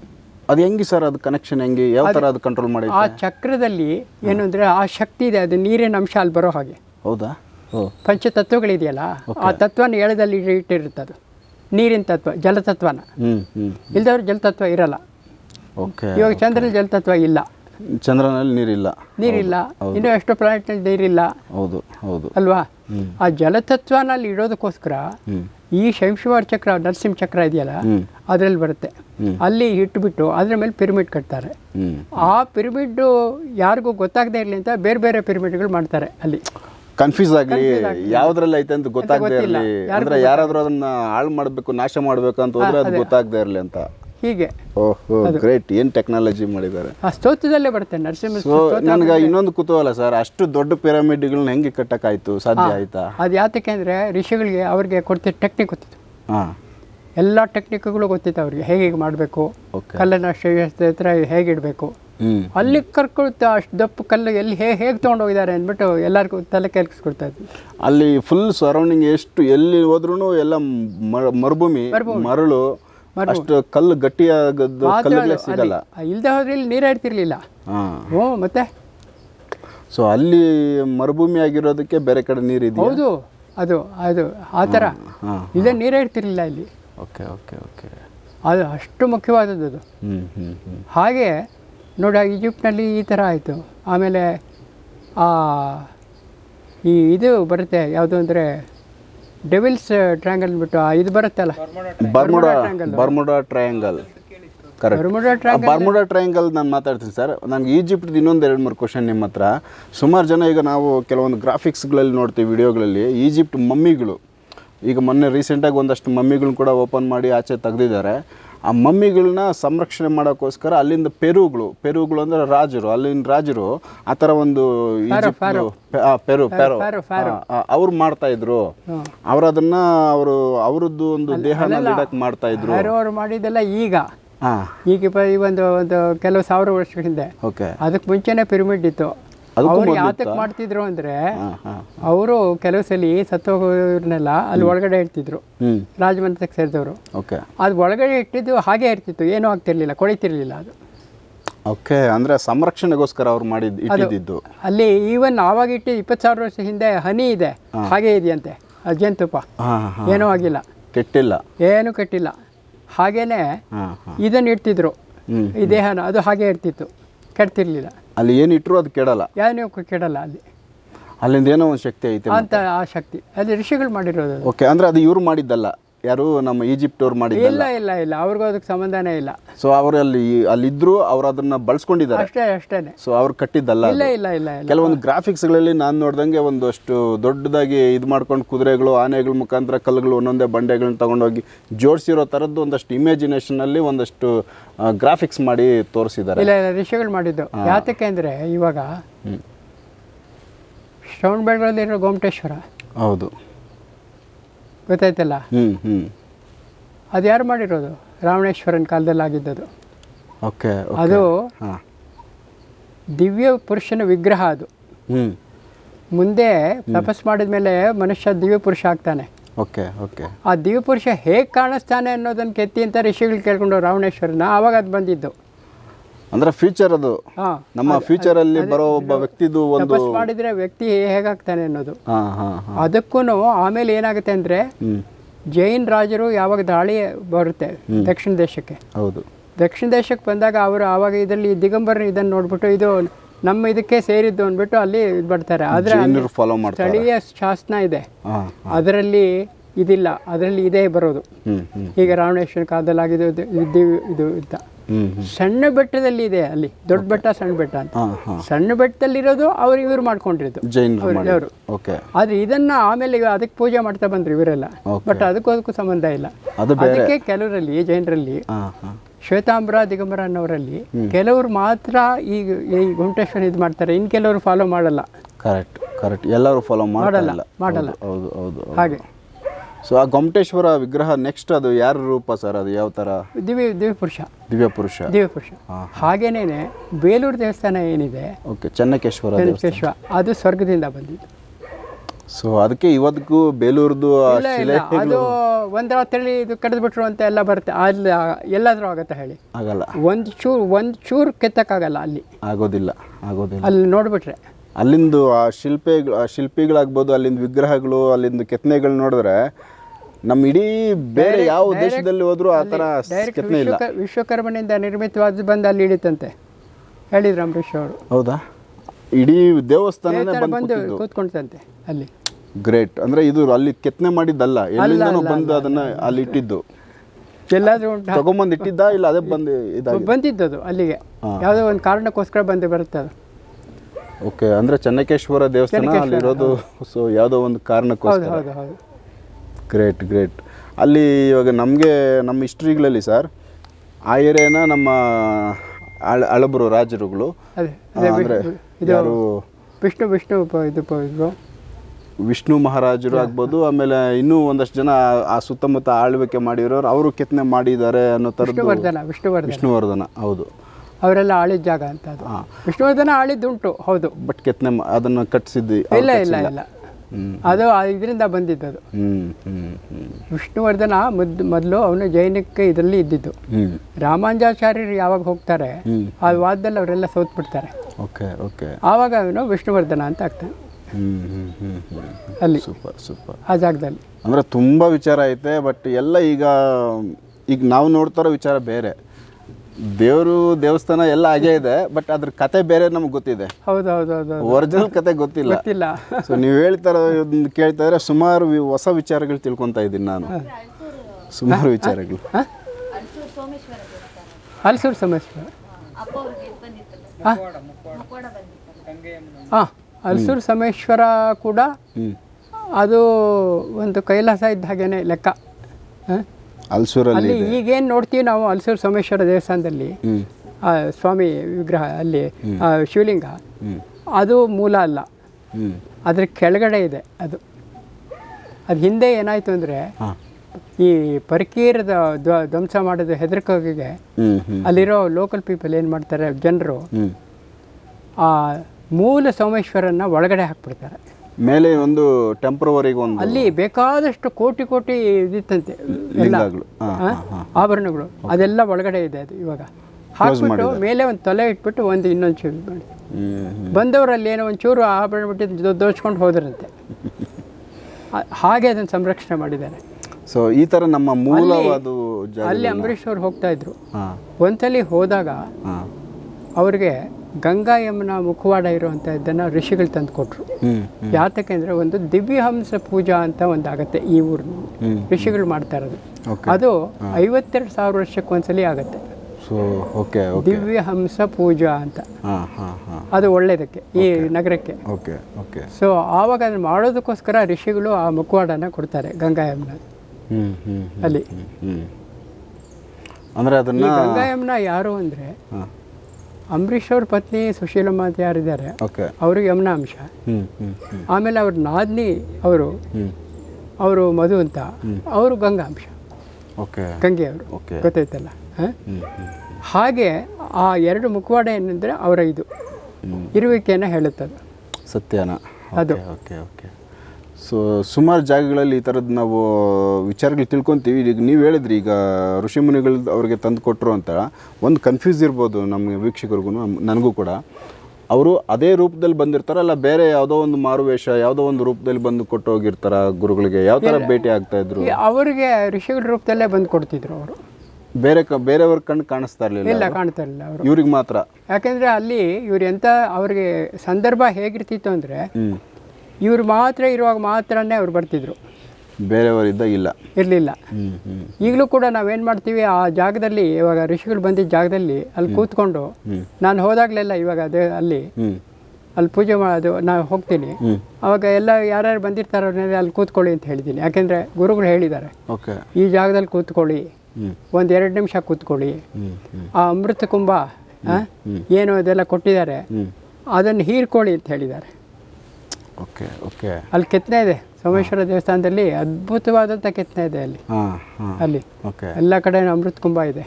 ಅದು ಹೆಂಗೆ ಸರ್ ಅದು ಕನೆಕ್ಷನ್ ಹೆಂಗೆ? ಯಾವ ಥರ ಅದು ಕಂಟ್ರೋಲ್ ಮಾಡಿ ಆ ಚಕ್ರದಲ್ಲಿ ಏನು ಅಂದರೆ ಆ ಶಕ್ತಿ ಇದೆ ಅದು ನೀರಿನ ಅಂಶ ಅಲ್ಲಿ ಬರೋ ಹಾಗೆ. ಹೌದಾ? ಪಂಚ ಪಂಚತತ್ವಗಳಿದೆಯಲ್ಲ ಆ ತತ್ವನ ಎಳೆದಲ್ಲಿ ಇಟ್ಟಿರುತ್ತೆ ಅದು ನೀರಿನ ತತ್ವ ಜಲತತ್ವನ. ಇಲ್ದವ್ರ ಜಲತತ್ವ ಇರಲ್ಲ. ಓಕೆ ಇವಾಗ ಚಂದ್ರನ ಜಲತತ್ವ ಇಲ್ಲ. ಚಂದ್ರನಲ್ಲಿ ನೀರಿಲ್ಲ. ನೀರಿಲ್ಲ. ಇನ್ನು ಎಷ್ಟೋ ಪ್ಲಾನೆಟ್ನಲ್ಲಿ ನೀರಿಲ್ಲ. ಹೌದು ಹೌದು. ಅಲ್ವಾ? ಆ ಜಲತತ್ವನಲ್ಲಿ ಇಡೋದಕ್ಕೋಸ್ಕರ ಈ ಶೈಂಶಿವಾರ ಚಕ್ರ ನರಸಿಂಹ ಚಕ್ರ ಇದೆಯಲ್ಲ ಅದರಲ್ಲಿ ಬರುತ್ತೆ. ಅಲ್ಲಿ ಇಟ್ಬಿಟ್ಟು ಅದ್ರ ಮೇಲೆ ಪಿರಮಿಡ್ ಕಟ್ತಾರೆ. ಆ ಪಿರಮಿಡ್ ಯಾರಿಗೂ ಗೊತ್ತಾಗದೇ ಇರಲಿ ಅಂತ ಬೇರೆ ಬೇರೆ ಪಿರಮಿಡ್ಗಳು ಮಾಡ್ತಾರೆ ಅಲ್ಲಿ. ಕನ್ಫ್ಯೂಸ್ ಆಗಲಿ ಯಾವ್ದ್ರಲ್ಲಿ ಐತೆ ಅಂತ ಗೊತ್ತಾಗದೇ ಇರಲಿ. ಅಂದ್ರೆ ಯಾರಾದ್ರೂ ಅದನ್ನ ಹಾಳು ಮಾಡಬೇಕು ನಾಶ ಮಾಡಬೇಕು ಅಂತ ಹೋದ್ರೆ ಅದು. ಗೊತ್ತಾಗದೇ ಇರಲಿ ಅಂತ. ಹೀಗೆ. ಓಹೋ ಗ್ರೇಟ್ ಏನ್ ಟೆಕ್ನಾಲಜಿ ಮಾಡಿದ್ದಾರೆ? ಆ ಸ್ತೋತ್ರದಲ್ಲೇ ಬರುತ್ತೆ ನರಸಿಂಹ ಸೊ ನನ್ಗೆ ಇನ್ನೊಂದು ಕುತೂಹಲ ಸರ್ ಅಷ್ಟು ದೊಡ್ಡ ಪಿರಮಿಡ್ಗಳನ್ನ ಹೆಂಗೆ ಕಟ್ಟಕ್ಕಾಯ್ತು? ಸಾಧ್ಯ ಆಯ್ತಾ? ಅದು ಯಾತಕ್ಕೆ ಅಂದರೆ ಋಷಿಗಳಿಗೆ ಅವ್ರಿಗೆ ಕೊಡ್ತಿದ್ದ ಟೆಕ್ನಿಕ್ ಗೊತ್ತಿತ್ತು. ಹಾ. ಎಲ್ಲ ಟೆಕ್ನಿಕ್ಗಳು ಗೊತ್ತಿತ್ತು ಅವ್ರಿಗೆ. ಹೇಗೆ ಹೇಗೆ ಮಾಡಬೇಕು? ಕಲ್ಲನ್ನು ಹತ್ರ ಹೇಗೆ ಇಡಬೇಕು? ಅಲ್ಲಿ ಕರ್ಕೊಳ್ತಾ ಅಷ್ಟು ದಪ್ಪ ಕಲ್ಲು ಎಲ್ಲಿ ಹೇಗೆ ಹೇಗೆ ತೊಗೊಂಡೋಗಿದ್ದಾರೆ ಅಂದ್ಬಿಟ್ಟು ಎಲ್ಲರಿಗೂ ತಲೆ ಕೆಲ್ಸ್ಕೊಡ್ತಾ ಇದ್ವಿ. ಅಲ್ಲಿ ಫುಲ್ ಸರೌಂಡಿಂಗ್ ಎಷ್ಟು ಎಲ್ಲಿ ಹೋದ್ರೂ ಎಲ್ಲ ಮರುಭೂಮಿ. ಮರಳು ಅಷ್ಟು ಕಲ್ಲು ಗಟ್ಟಿಯಾಗದ್ದು ಕಲ್ಲುಗಳೇ ಸಿಗಲ್ಲ. ಇಲ್ಲದೆ ಹೋದ್ರೆ ಇಲ್ಲಿ ನೀರು ಇರ್ತಿರ್ಲಿಲ್ಲ ಹಾ. ಹ್ಞೂ ಮತ್ತೆ? ಸೊ ಅಲ್ಲಿ ಮರುಭೂಮಿ ಆಗಿರೋದಕ್ಕೆ ಬೇರೆ ಕಡೆ ನೀರು ಇದೆ ಹೌದು ಅದು ಅದು ಆ ಥರ. ಇಲ್ಲ ನೀರೇ ಇರ್ತಿರ್ಲಿಲ್ಲ ಇಲ್ಲಿ ಓಕೆ ಓಕೆ ಓಕೆ. ಅದು ಅಷ್ಟು ಮುಖ್ಯವಾದದ್ದು ಅದು. ಹಾಗೆ ನೋಡಿ ಈಜಿಪ್ಟ್ನಲ್ಲಿ ಈ ಥರ ಆಯಿತು. ಆಮೇಲೆ ಆ ಈ ಇದು ಬರುತ್ತೆ ಯಾವುದು ಅಂದರೆ ಡೆವಿಲ್ಸ್ ಟ್ರಯಾಂಗಲ್ ಬಿಟ್ಟು ಆ ಇದು ಬರುತ್ತಲ್ಲ Bermuda Bermuda Triangle Bermuda Triangle Bermuda Triangle ನಾನು ಮಾತಾಡ್ತೀನಿ ಸರ್. ನನಗೆ ಈಜಿಪ್ಟ್ ಇನ್ನೊಂದು ಎರಡು ಮೂರು ಕ್ವಶನ್ ನಿಮ್ಮ ಹತ್ರ. ಸುಮಾರು ಜನ ಈಗ ನಾವು ಕೆಲವೊಂದು ಗ್ರಾಫಿಕ್ಸ್ಗಳಲ್ಲಿ ನೋಡ್ತೀವಿ ವಿಡಿಯೋಗಳಲ್ಲಿ. ಈಜಿಪ್ಟ್ ಮಮ್ಮಿಗಳು. ಈಗ ಮೊನ್ನೆ ರೀಸೆಂಟಾಗಿ ಒಂದಷ್ಟು ಮಮ್ಮಿಗಳನ್ನ ಕೂಡ ಓಪನ್ ಮಾಡಿ ಆಚೆ ತೆಗ್ದಿದ್ದಾರೆ. ಆ ಮಮ್ಮಿಗಳನ್ನ ಸಂರಕ್ಷಣೆ ಮಾಡೋಕ್ಕೋಸ್ಕರ ಅಲ್ಲಿಂದ ಪೆರುಗಳು ಪೆರುಗಳು ಅಂದರೆ ರಾಜರು ಅಲ್ಲಿನ ರಾಜರು ಆ ಥರ ಒಂದು ಪೆರು ಪೆರು. ಅವ್ರು ಮಾಡ್ತಾ ಇದ್ರು. ಅವ್ರು ಅದನ್ನ ಅವರು ಅವರದ್ದು ಒಂದು ದೇಹನ ಮಾಡ್ತಾ ಇದ್ರು. ಮಾಡಿದೆಲ್ಲ ಅವ್ರು ಮಾಡಿದ್ದೆಲ್ಲ ಈಗ. ಈಗ ಈ ಒಂದು ಒಂದು ಕೆಲವು ಸಾವಿರ ವರ್ಷ ಹಿಂದೆ. ಓಕೆ ಅದಕ್ಕೆ ಮುಂಚೆನೇ ಪಿರಮಿಡ್ ಇತ್ತು. ಅವ್ರು ಯಾತಕ್ಕೆ ಮಾಡ್ತಿದ್ರು ಅಂದ್ರೆ ಅವರು ಕೆಲವು ಸಲ ಸತ್ತೋಗೋರ್ನೆಲ್ಲ ಅಲ್ಲಿ ಒಳಗಡೆ ಇಡ್ತಿದ್ರು ಹ್ಮ್. ರಾಜಮಂತ್ರಕ್ಕೆ ಸೇರಿದವರು. ಓಕೆ. ಅದು ಒಳಗಡೆ ಇಟ್ಟಿದ್ದು ಹಾಗೆ ಇರ್ತಿತ್ತು. ಏನೂ ಆಗ್ತಿರ್ಲಿಲ್ಲ ಕೊಳಿತಿರ್ಲಿಲ್ಲ ಅದು. ಓಕೆ ಅಂದ್ರೆ ಸಂರಕ್ಷಣೆಗೋಸ್ಕರ ಅವ್ರು ಮಾಡಿದ್ದು ಇಟ್ಟಿದ್ದು ಅಲ್ಲಿ ಈವನ್ ಆವಾಗ ಇಟ್ಟು ಇಪ್ಪತ್ತು ಸಾವಿರ ವರ್ಷ ಹಿಂದೆ ಹನಿ ಇದೆ ಹಾಗೆ ಇದೆಯಂತೆ ಆ ಜೇನುತುಪ್ಪ. ಹಾ ಹಾ. ಏನೂ ಆಗಿಲ್ಲ. ಕೆಟ್ಟಿಲ್ಲ. ಏನೂ ಕೆಟ್ಟಿಲ್ಲ. ಹಾಗೇನೆ ಇದನ್ನು ಇಡ್ತಿದ್ರು. ಈ ದೇಹನ ಅದು ಹಾಗೆ ಇರ್ತಿತ್ತು. ಕೆಡ್ತಿರ್ಲಿಲ್ಲ. ಅಲ್ಲಿ ಏನು ಇಟ್ಟರು ಅದು ಕೆಡಲ್ಲ. ಯಾವ ಕೆಡಲ್ಲ ಅಲ್ಲಿ. ಅಲ್ಲಿಂದ ಏನೋ ಒಂದು ಶಕ್ತಿ ಐತೆ ಅಂತ ಆ ಶಕ್ತಿ. ಅದು ಋಷಿಗಳು ಮಾಡಿರೋದು ಓಕೆ ಅಂದರೆ ಅದು ಇವ್ರು ಮಾಡಿದ್ದಲ್ಲ. ಯಾರು ನಮ್ಮ ಈಜಿಪ್ಟ್ ಅವ್ರು ಇಲ್ಲ ಇಲ್ಲ ಇಲ್ಲ. ಅವ್ರಿಗೂ ಅದಕ್ಕೆ ಸಂಬಂಧನೇ ಇಲ್ಲ. ಸೊ ಅವರು ಅಲ್ಲಿ ಅಲ್ಲಿದ್ರು ಅವ್ರು ಅದನ್ನ ಬಳಸ್ಕೊಂಡಿದ್ದಾರೆ. ಅಷ್ಟೇ ಅಷ್ಟೇನೆ. ಸೊ ಅವ್ರು ಕಟ್ಟಿದ್ದಲ್ಲ ಅದು. ಇಲ್ಲ ಇಲ್ಲ ಇಲ್ಲ. ಕೆಲವೊಂದು ಕೆಲವೊಂದು ಗ್ರಾಫಿಕ್ಸ್ಗಳಲ್ಲಿ ನಾನು ನೋಡ್ದಂಗೆ ಒಂದಷ್ಟು ದೊಡ್ಡದಾಗಿ ಇದು ಮಾಡ್ಕೊಂಡು ಕುದುರೆಗಳು ಆನೆಗಳ ಮುಖಾಂತರ ಕಲ್ಲುಗಳು ಒಂದೊಂದೇ ಬಂಡೆಗಳನ್ನ ತಗೊಂಡೋಗಿ ಜೋಡಿಸಿರೋ ಥರದ್ದು ಒಂದಷ್ಟು ಇಮ್ಯಾಜಿನೇಷನಲ್ಲಿ ಒಂದಷ್ಟು ಗ್ರಾಫಿಕ್ಸ್ ಮಾಡಿ ತೋರಿಸಿದ್ದಾರೆ. ಇಲ್ಲ ಇಲ್ಲ ಋಷಿಗಳು ಮಾಡಿದ್ದು. ಯಾತಕ್ಕೆ ಅಂದರೆ ಇವಾಗ ಶ್ರವಣಬೆಳಗೊಳದಲ್ಲಿರೋ ಗೋಮಟೇಶ್ವರ. ಹೌದು. ಗೊತ್ತಾಯ್ತಲ್ಲ? ಹ್ಞೂ ಹ್ಞೂ ಅದು ಯಾರು ಮಾಡಿರೋದು? ರಾವಣೇಶ್ವರನ ಕಾಲದಲ್ಲಿ ಆಗಿದ್ದದು. ಓಕೆ ಅದು ಹಾಂ. ದಿವ್ಯ ಪುರುಷನ ವಿಗ್ರಹ ಅದು. ಹ್ಞೂ ಮುಂದೆ ತಪಸ್ ಮಾಡಿದ ಮೇಲೆ ಮನುಷ್ಯ ದಿವ್ಯ ಪುರುಷ ಆಗ್ತಾನೆ. Okay okay. ಆ ದಿವ್ಯ ಪುರುಷ ಹೇಗೆ ಕಾಣಿಸ್ತಾನೆ ಅನ್ನೋದನ್ನು ಕೆತ್ತಿ ಅಂತ ಋಷಿಗಳು ಕೇಳ್ಕೊಂಡು ರಾವಣೇಶ್ವರನ ಅವಾಗ ಅದು ಬಂದಿದ್ದು. ಅಂದ್ರೆ ಫ್ಯೂಚರ್ ಅದು. ನಮ್ಮ ಫ್ಯೂಚರ್ ಅಲ್ಲಿ ಬರೋ ಒಬ್ಬ ವ್ಯಕ್ತಿದು ಒಂದು ಮಾಡಿದ್ರೆ ವ್ಯಕ್ತಿ ಹೇಗಾಗ್ತಾನೆ ಅನ್ನೋದು. ಅದಕ್ಕೂ ಆಮೇಲೆ ಏನಾಗುತ್ತೆ ಅಂದ್ರೆ ಜೈನ್ ರಾಜರು ಯಾವಾಗ ದಾಳಿ ಬರುತ್ತೆ ದಕ್ಷಿಣ ದೇಶಕ್ಕೆ. ಹೌದು. ದಕ್ಷಿಣ ದೇಶಕ್ಕೆ ಬಂದಾಗ ಅವರು ಆವಾಗ ಇದರಲ್ಲಿ ದಿಗಂಬರ್ ಇದನ್ನ ನೋಡ್ಬಿಟ್ಟು ಇದು ನಮ್ಮ ಇದಕ್ಕೆ ಸೇರಿದ್ದು ಅಂದ್ಬಿಟ್ಟು ಅಲ್ಲಿ ಇದು ಬರ್ತಾರೆ ಆದರೆ ಜೈನರು ಫಾಲೋ ಮಾಡ್ತಾರೆ. ಸ್ಥಳೀಯ ಶಾಸನ ಇದೆ. ಅದರಲ್ಲಿ ಇದಿಲ್ಲ. ಅದರಲ್ಲಿ ಇದೇ ಬರೋದು. ಈಗ ರಾವಣೇಶ್ವರ ಕಾಲದಲ್ಲಿ ಆಗಿದ್ದು ಇದು ಇದು ಇದು ಅಂತ. ಹ್ಞೂ ಹ್ಞೂ ಸಣ್ಣ ಬೆಟ್ಟದಲ್ಲಿ ಇದೆ ಅಲ್ಲಿ ದೊಡ್ಡ ಬೆಟ್ಟ ಸಣ್ಣ ಬೆಟ್ಟ ಅಂತ. ಸಣ್ಣ ಬೆಟ್ಟದಲ್ಲಿರೋದು ಅವ್ರು ಇವ್ರು ಮಾಡ್ಕೊಂಡಿರೋದು. ಜೈನರು ಅವರು ಆದ್ರೆ ಇದನ್ನ ಆಮೇಲೆ ಅದಕ್ಕೆ ಪೂಜೆ ಮಾಡ್ತಾ ಬಂದ್ರು ಇವರೆಲ್ಲ. ಬಟ್ ಅದಕ್ಕೂ ಅದಕ್ಕೂ ಸಂಬಂಧ ಇಲ್ಲ. ಅದು ಅದಕ್ಕೆ ಕೆಲವರಲ್ಲಿ ಜೈನರಲ್ಲಿ ಶ್ವೇತಾಂಬ್ರ ಹಾಂ. ಶ್ವೇತಾಂಬರ ದಿಗಂಬರ ಅನ್ನೋರಲ್ಲಿ ಕೆಲವರು ಮಾತ್ರ ಈ ಈ ಗುಂಟೇಶ್ವರ ಇದು ಮಾಡ್ತಾರೆ. ಇನ್ ಕೆಲವರು ಫಾಲೋ ಮಾಡಲ್ಲ. ಕರೆಕ್ಟ್ ಕರೆಕ್ಟ್ ಎಲ್ಲರೂ ಫಾಲೋ ಮಾಡಲ್ಲ ಮಾಡಲ್ಲ. ಹೌದು ಹೌದು. ಹಾಗೆ. ಸೊ ಆ ಗೊಮಟೇಶ್ವರ ವಿಗ್ರಹ ನೆಕ್ಸ್ಟ್ ಅದು ಯಾರ ರೂಪ ಸರ್ ಅದು ಯಾವ ಥರ ದಿವ್ಯ ದಿವ್ಯ ಪುರುಷ. ದಿವ್ಯ ಪುರುಷ. ದಿವ್ಯ ಪುರುಷ. ಹಾಗೇನೇನೆ ಬೇಲೂರು ದೇವಸ್ಥಾನ ಏನಿದೆ? ಓಕೆ ಚೆನ್ನಕೇಶ್ವರ ವೆಂಕಟೇಶ್ವರ ಅದು ಸ್ವರ್ಗದಿಂದ ಬಂದಿದ್ದು. ಸೊ ಅದಕ್ಕೆ ಇವತ್ತಿಗೂ ಬೇಲೂರ್ದು ಶಿಲೆ ಅದು ಒಂದರ ರಾತ್ರಿ ಇದು ಕಡಿದ್ಬಿಟ್ರು ಅಂತ ಎಲ್ಲ ಬರುತ್ತೆ. ಅಲ್ಲಿ ಎಲ್ಲಾದರೂ ಆಗುತ್ತೆ ಹೇಳಿ. ಆಗಲ್ಲ. ಒಂದು ಚೂರು ಒಂದು ಚೂರು ಕೆತ್ತಕ್ಕಾಗಲ್ಲ ಅಲ್ಲಿ. ಆಗೋದಿಲ್ಲ ಆಗೋದಿಲ್ಲ. ಅಲ್ಲಿ ನೋಡಿಬಿಟ್ರೆ. ಅಲ್ಲಿಂದು ಆ ಶಿಲ್ಪಿಗಳು ಆ ಶಿಲ್ಪಿಗಳಾಗ್ಬೋದು ಅಲ್ಲಿಂದ ವಿಗ್ರಹಗಳು ಅಲ್ಲಿಂದ ಕೆತ್ತನೆಗಳು ನೋಡಿದ್ರೆ ನಮ್ಮ ಇಡೀ ಬೇರೆ ಯಾವ ದೇಶದಲ್ಲಿ ಹೋದ್ರೂ ಆ ಥರ ಕೆತ್ತನೆ ಇಲ್ಲ. ವಿಶ್ವಕ ವಿಶ್ವಕರ್ಮನಿಂದ ನಿರ್ಮಿತವಾದ ಬಂದು ಅಲ್ಲಿ ಹಿಡಿತಂತೆ. ಹೇಳಿದ್ರು ಅಂಬರೀಷ್ ಅವರು. ಹೌದಾ? ಇಡೀ ದೇವಸ್ಥಾನನೇ ದೇವಸ್ಥಾನ ಬಂದು ಕೂತ್ಕೊಂತಂತೆ ಅಲ್ಲಿ. ಗ್ರೇಟ್. ಅಂದ್ರೆ ಇದು ಅಲ್ಲಿ ಕೆತ್ತನೆ ಮಾಡಿದ್ದಲ್ಲ ಎಲ್ಲಿಂದನೋ ಬಂದು ಅದನ್ನ ಅಲ್ಲಿ ಇಟ್ಟಿದ್ದು. ಎಲ್ಲಾದ್ರೂ ಉಂಟು? ತಗೊಂಬಂದು ಇಟ್ಟಿದ್ದ ಇಲ್ಲ ಅದೇ ಬಂದು ಇದಾಗಿ ಬಂದಿದ್ದದು ಅಲ್ಲಿಗೆ. ಯಾವುದೋ ಒಂದು ಕಾರಣಕ್ಕೋಸ್ಕರ ಬಂದು ಬರುತ್ತೆ ಅದು. ಓಕೆ ಅಂದ್ರೆ ಚೆನ್ನಕೇಶ್ವರ ದೇವಸ್ಥಾನ ಅಲ್ಲಿರೋದು ಸೊ ಯಾವುದೋ ಒಂದು ಕಾರಣಕ್ಕೋಸ್ಕರ. ಹೌದು ಹೌದು. ಗ್ರೇಟ್ ಗ್ರೇಟ್ ಅಲ್ಲಿ ಇವಾಗ ನಮಗೆ ನಮ್ಮ ಹಿಸ್ಟ್ರಿಗಳಲ್ಲಿ ಸರ್ ಆ ಏರಿಯಾನ ನಮ್ಮ ಅಳ ಅಳಬರು ರಾಜರುಗಳು. ಯಾರು? ವಿಷ್ಣು ವಿಷ್ಣು ಇದು ವಿಷ್ಣು ಮಹಾರಾಜರು ಆಗ್ಬೋದು ಆಮೇಲೆ ಇನ್ನೂ ಒಂದಷ್ಟು ಜನ ಆ- ಸುತ್ತಮುತ್ತ ಆಳ್ವಿಕೆ ಮಾಡಿರೋರು ಅವರು ಕೆತ್ತನೆ ಮಾಡಿದ್ದಾರೆ ಅನ್ನೋ ಥರ ವಿಷ್ಣುವರ್ಧನ ವಿಷ್ಣುವರ್ಧನ. ವಿಷ್ಣುವರ್ಧನ ಹೌದು. ಅವರೆಲ್ಲ ಆಳಿದ ಜಾಗ ಅಂತ ಅದು. ವಿಷ್ಣುವರ್ಧನ ಆಳಿದ್ದುಂಟು ಹೌದು. ಬಟ್ ಕೆತ್ತನೆ ಅದನ್ನು ಕಟ್ಸಿದ್ದು ಇಲ್ಲ ಇಲ್ಲ ಇಲ್ಲ. ಅದು ಇದರಿಂದ ಬಂದಿದ್ದದು. ವಿಷ್ಣುವರ್ಧನ ಮದ್ ಮೊದಲು ಅವನು ಜೈನಕ್ಕೆ ಇದರಲ್ಲಿ ಇದ್ದಿದ್ದು. ರಾಮಾಂಜಾಚಾರ್ಯರು ಯಾವಾಗ ಹೋಗ್ತಾರೆ. ಆ ವಾದದಲ್ಲಿ ಅವರೆಲ್ಲ ಸೋತ್ಬಿಡ್ತಾರೆ. Okay okay. ಆವಾಗ ಅವನು ವಿಷ್ಣುವರ್ಧನ ಅಂತ ಆಗ್ತಾನೆ. ಅಲ್ಲಿ. Super super. ಆ ಜಾಗದಲ್ಲಿ. ಅಂದ್ರೆ ತುಂಬ ವಿಚಾರ ಐತೆ ಬಟ್ ಎಲ್ಲ ಈಗ ಈಗ ನಾವು ನೋಡ್ತಾರೋ ವಿಚಾರ ಬೇರೆ. ದೇವರು ದೇವಸ್ಥಾನ ಎಲ್ಲ ಹಾಗೇ ಇದೆ ಬಟ್ ಅದ್ರ ಕತೆ ಬೇರೆ ನಮ್ಗೆ ಗೊತ್ತಿದೆ. ಹೌದು ಹೌದು ಹೌದು ಹೌದು. ಒರಿಜಿನಲ್ ಕತೆ ಗೊತ್ತಿಲ್ಲ. ಗೊತ್ತಿಲ್ಲ. ಸೊ ನೀವು ಹೇಳ್ತಾರ ಕೇಳ್ತಾ ಇದ್ರೆ ಸುಮಾರು ವಿ- ಹೊಸ ವಿಚಾರಗಳು ತಿಳ್ಕೊತಾ ಇದ್ದೀನಿ ನಾನು. ಸುಮಾರು ವಿಚಾರಗಳು. ಹಾಂ? ಅಲ್ಸೂರು ಸೋಮೇಶ್ವರ. ದೇವಸ್ಥಾನ ಹಲಸೂರು ಬಂದಿತ್ತಲ್ಲ ಹಾಂ ಹಾಂ ಹಲಸೂರು ಸೋಮೇಶ್ವರ ಕೂಡ ಅದು ಒಂದು ಕೈಲಾಸ ಇದ್ದ ಹಾಗೇನೆ ಲೆಕ್ಕ. ಹ? ಅಲ್ಸೂರಲ್ಲಿ ಅಲ್ಲಿ ಈಗೇನು ನೋಡ್ತೀವಿ ನಾವು ಅಲ್ಸೂರ್ ಸೋಮೇಶ್ವರ ದೇವಸ್ಥಾನದಲ್ಲಿ ಆ ಸ್ವಾಮಿ ವಿಗ್ರಹ ಅಲ್ಲಿ ಶಿವಲಿಂಗ. ಅದು ಮೂಲ ಅಲ್ಲ. ಅದ್ರ ಕೆಳಗಡೆ ಇದೆ ಅದು. ಅದು ಹಿಂದೆ ಏನಾಯ್ತು ಅಂದರೆ ಈ ಪರ್ಕೀರದ ಧ್ವ- ಧ್ವಂಸ ಮಾಡಿದ ಹೆದರಿಕೆಗೆ ಹ್ಮ್ ಹ್ಮ್ ಅಲ್ಲಿರೋ ಲೋಕಲ್ ಪೀಪಲ್ ಏನು ಮಾಡ್ತಾರೆ ಜನರು ಆ ಮೂಲ ಸೋಮೇಶ್ವರನ್ನ ಒಳಗಡೆ ಹಾಕ್ಬಿಡ್ತಾರೆ. ಮೇಲೆ ಒಂದು ಟೆಂಪ್ರವರಿಗೆ ಒಂದು ಅಲ್ಲಿ ಬೇಕಾದಷ್ಟು ಕೋಟಿ ಕೋಟಿ ಇದಿತ್ತಂತೆ ಎಲ್ಲ. ಆಭರಣಗಳು. ಅದೆಲ್ಲ ಒಳಗಡೆ ಇದೆ ಅದು ಇವಾಗ. ಹಾಕ್ಬಿಟ್ಟು ಮೇಲೆ ಒಂದು ತಲೆ ಇಟ್ಬಿಟ್ಟು ಒಂದು ಇನ್ನೊಂದು ಚೂರು ಮಾಡಿ. ಬಂದವರಲ್ಲಿ ಏನೋ ಒಂದು ಚೂರು ಆಭರಣ ಬಿಟ್ಟು ದೋಚ್ಕೊಂಡು ಹೋದ್ರಂತೆ. ಹಾಗೆ ಅದನ್ನು ಸಂರಕ್ಷಣೆ ಮಾಡಿದ್ದಾರೆ. ಸೊ ಈ ತರ ನಮ್ಮ ಮೂಲ ಜಾಗ ಅಲ್ಲಿ ಅಂಬರೀಷ್ ಅವ್ರು ಹೋಗ್ತಾ ಇದ್ರು. ಒಂದ್ಸಲಿ ಹೋದಾಗ ಅವ್ರಿಗೆ ಗಂಗಾ ಯಮುನಾ ಮುಖವಾಡ ಇರುವಂಥ ಇದನ್ನು ಋಷಿಗಳು ತಂದು ಕೊಟ್ಟರು ಹ್ಮ್. ಯಾತಕ್ಕೆ ಅಂದರೆ ಒಂದು ದಿವ್ಯಹಂಸ ಪೂಜಾ ಅಂತ ಒಂದು ಆಗತ್ತೆ ಈ ಊರ್ನ. ಋಷಿಗಳು ಮಾಡ್ತಾ ಇರೋದು. ಅದು ಐವತ್ತೆರಡು ಸಾವಿರ ವರ್ಷಕ್ಕೆ ಒಂದ್ಸಲಿ ಆಗತ್ತೆ. ದಿವ್ಯ ದಿವ್ಯಹಂಸ ಪೂಜಾ ಅಂತ. ಅದು ಒಳ್ಳೇದಕ್ಕೆ ಈ ನಗರಕ್ಕೆ. ಓಕೆ ಓಕೆ ಸೊ ಆವಾಗ ಅದನ್ನ ಮಾಡೋದಕ್ಕೋಸ್ಕರ ಋಷಿಗಳು ಆ ಮುಖವಾಡನ ಕೊಡ್ತಾರೆ ಗಂಗಾ ಯಮುನಾ ಅಲ್ಲಿ. ಅಂದ್ರೆ ಅದನ್ನ ಗಂಗಾ ಯಮುನಾ ಯಾರು ಅಂದರೆ ಹಾ. ಅಂಬರೀಷ್ ಅವ್ರ ಪತ್ನಿ ಸುಶೀಲಮ್ಮ ಅಂತ ಯಾರಿದ್ದಾರೆ ಓಕೆ ಅವ್ರಿಗೆ ಯಮುನಾ ಅಂಶ. ಹ್ಮ್ ಹ್ಮ್ ಹ್ಮ್. ಆಮೇಲೆ ಅವ್ರ ನಾದ್ನಿ ಅವರು ಅವರು ಮಧು ಅಂತ ಅವರು ಗಂಗಾ ಅಂಶ. ಓಕೆ ಗಂಗೆ ಅವರು. ಗೊತ್ತಾಯ್ತಲ್ಲ? ಹಾಗೆ ಆ ಎರಡು ಮುಖವಾಡ ಏನಂದರೆ ಅವರ ಇದು. ಇರುವಿಕೆಯನ್ನು ಹೇಳುತ್ತದೆ. ಸತ್ಯನ. ಅದು. ಓಕೆ ಓಕೆ ಸೊ ಸುಮಾರು ಜಾಗಗಳಲ್ಲಿ ಈ ಥರದ್ದು ನಾವು ವಿಚಾರಗಳು ತಿಳ್ಕೊತೀವಿ. ಈಗ ನೀವು ಹೇಳಿದ್ರಿ ಈಗ ಋಷಿಮುನಿಗಳು ಅವ್ರಿಗೆ ತಂದು ಕೊಟ್ಟರು ಅಂತ. ಒಂದು ಕನ್ಫ್ಯೂಸ್ ಇರ್ಬೋದು ನಮ್ಮ ವೀಕ್ಷಕರಿಗೂ ನನಗೂ ಕೂಡ. ಅವರು ಅದೇ ರೂಪದಲ್ಲಿ ಬಂದಿರ್ತಾರ ಅಲ್ಲ ಬೇರೆ ಯಾವುದೋ ಒಂದು ಮಾರುವೇಷ ಯಾವುದೋ ಒಂದು ರೂಪದಲ್ಲಿ ಬಂದು ಕೊಟ್ಟು ಹೋಗಿರ್ತಾರ ಗುರುಗಳಿಗೆ? ಯಾವ ಥರ ಭೇಟಿ ಆಗ್ತಾ ಇದ್ರು? ಅವರಿಗೆ ಋಷಿಗಳ ರೂಪದಲ್ಲೇ ಬಂದು ಕೊಡ್ತಿದ್ರು ಅವರು. ಬೇರೆ ಬೇರೆಯವ್ರ ಕಣ್ಣು ಕಾಣಿಸ್ತಾ ಇರಲಿಲ್ಲ ಇಲ್ಲ ಕಾಣ್ತಾ ಇರಲಿಲ್ಲ ಅವರು. ಇವ್ರಿಗೆ ಮಾತ್ರ? ಯಾಕೆಂದರೆ ಅಲ್ಲಿ ಇವ್ರು ಎಂಥ ಅವ್ರಿಗೆ ಸಂದರ್ಭ ಹೇಗಿರ್ತಿತ್ತು ಅಂದರೆ ಇವ್ರು ಮಾತ್ರ ಇರುವಾಗ ಮಾತ್ರನೇ ಅವ್ರು ಬರ್ತಿದ್ರು. ಬೇರೆಯವರಿದ್ದಾಗ ಇಲ್ಲ. ಇರಲಿಲ್ಲ. ಈಗಲೂ ಕೂಡ ನಾವೇನು ಮಾಡ್ತೀವಿ ಆ ಜಾಗದಲ್ಲಿ ಇವಾಗ ಋಷಿಗಳು ಬಂದಿದ್ದ ಜಾಗದಲ್ಲಿ ಅಲ್ಲಿ ಕೂತ್ಕೊಂಡು ನಾನು ಹೋದಾಗಲೆಲ್ಲ ಇವಾಗ ಅದೇ ಅಲ್ಲಿ ಅಲ್ಲಿ ಪೂಜೆ ಮಾಡೋದು ನಾನು ಹೋಗ್ತೀನಿ. ಅವಾಗ ಎಲ್ಲ ಯಾರ್ಯಾರು ಬಂದಿರ್ತಾರೋ ಅಲ್ಲಿ ಕೂತ್ಕೊಳ್ಳಿ ಅಂತ ಹೇಳಿದ್ದೀನಿ. ಯಾಕೆಂದರೆ ಗುರುಗಳು ಹೇಳಿದ್ದಾರೆ. ಓಕೆ. ಈ ಜಾಗದಲ್ಲಿ ಕೂತ್ಕೊಳ್ಳಿ. ಒಂದು ಎರಡು ನಿಮಿಷ ಕೂತ್ಕೊಳ್ಳಿ. ಆ ಅಮೃತ ಕುಂಭ ಏನು ಅದೆಲ್ಲ ಕೊಟ್ಟಿದ್ದಾರೆ. ಅದನ್ನು ಹೀರ್ಕೊಳ್ಳಿ ಅಂತ ಹೇಳಿದ್ದಾರೆ. Okay okay. ಅಲ್ಲಿ ಕೆತ್ತನೆ ಇದೆ. ಸೋಮೇಶ್ವರ ದೇವಸ್ಥಾನದಲ್ಲಿ ಅದ್ಭುತವಾದಂಥ ಕೆತ್ತನೆ ಇದೆ ಅಲ್ಲಿ. ಅಲ್ಲಿ. ಓಕೆ. ಎಲ್ಲ ಕಡೆ ಅಮೃತ ಕುಂಭ ಇದೆ.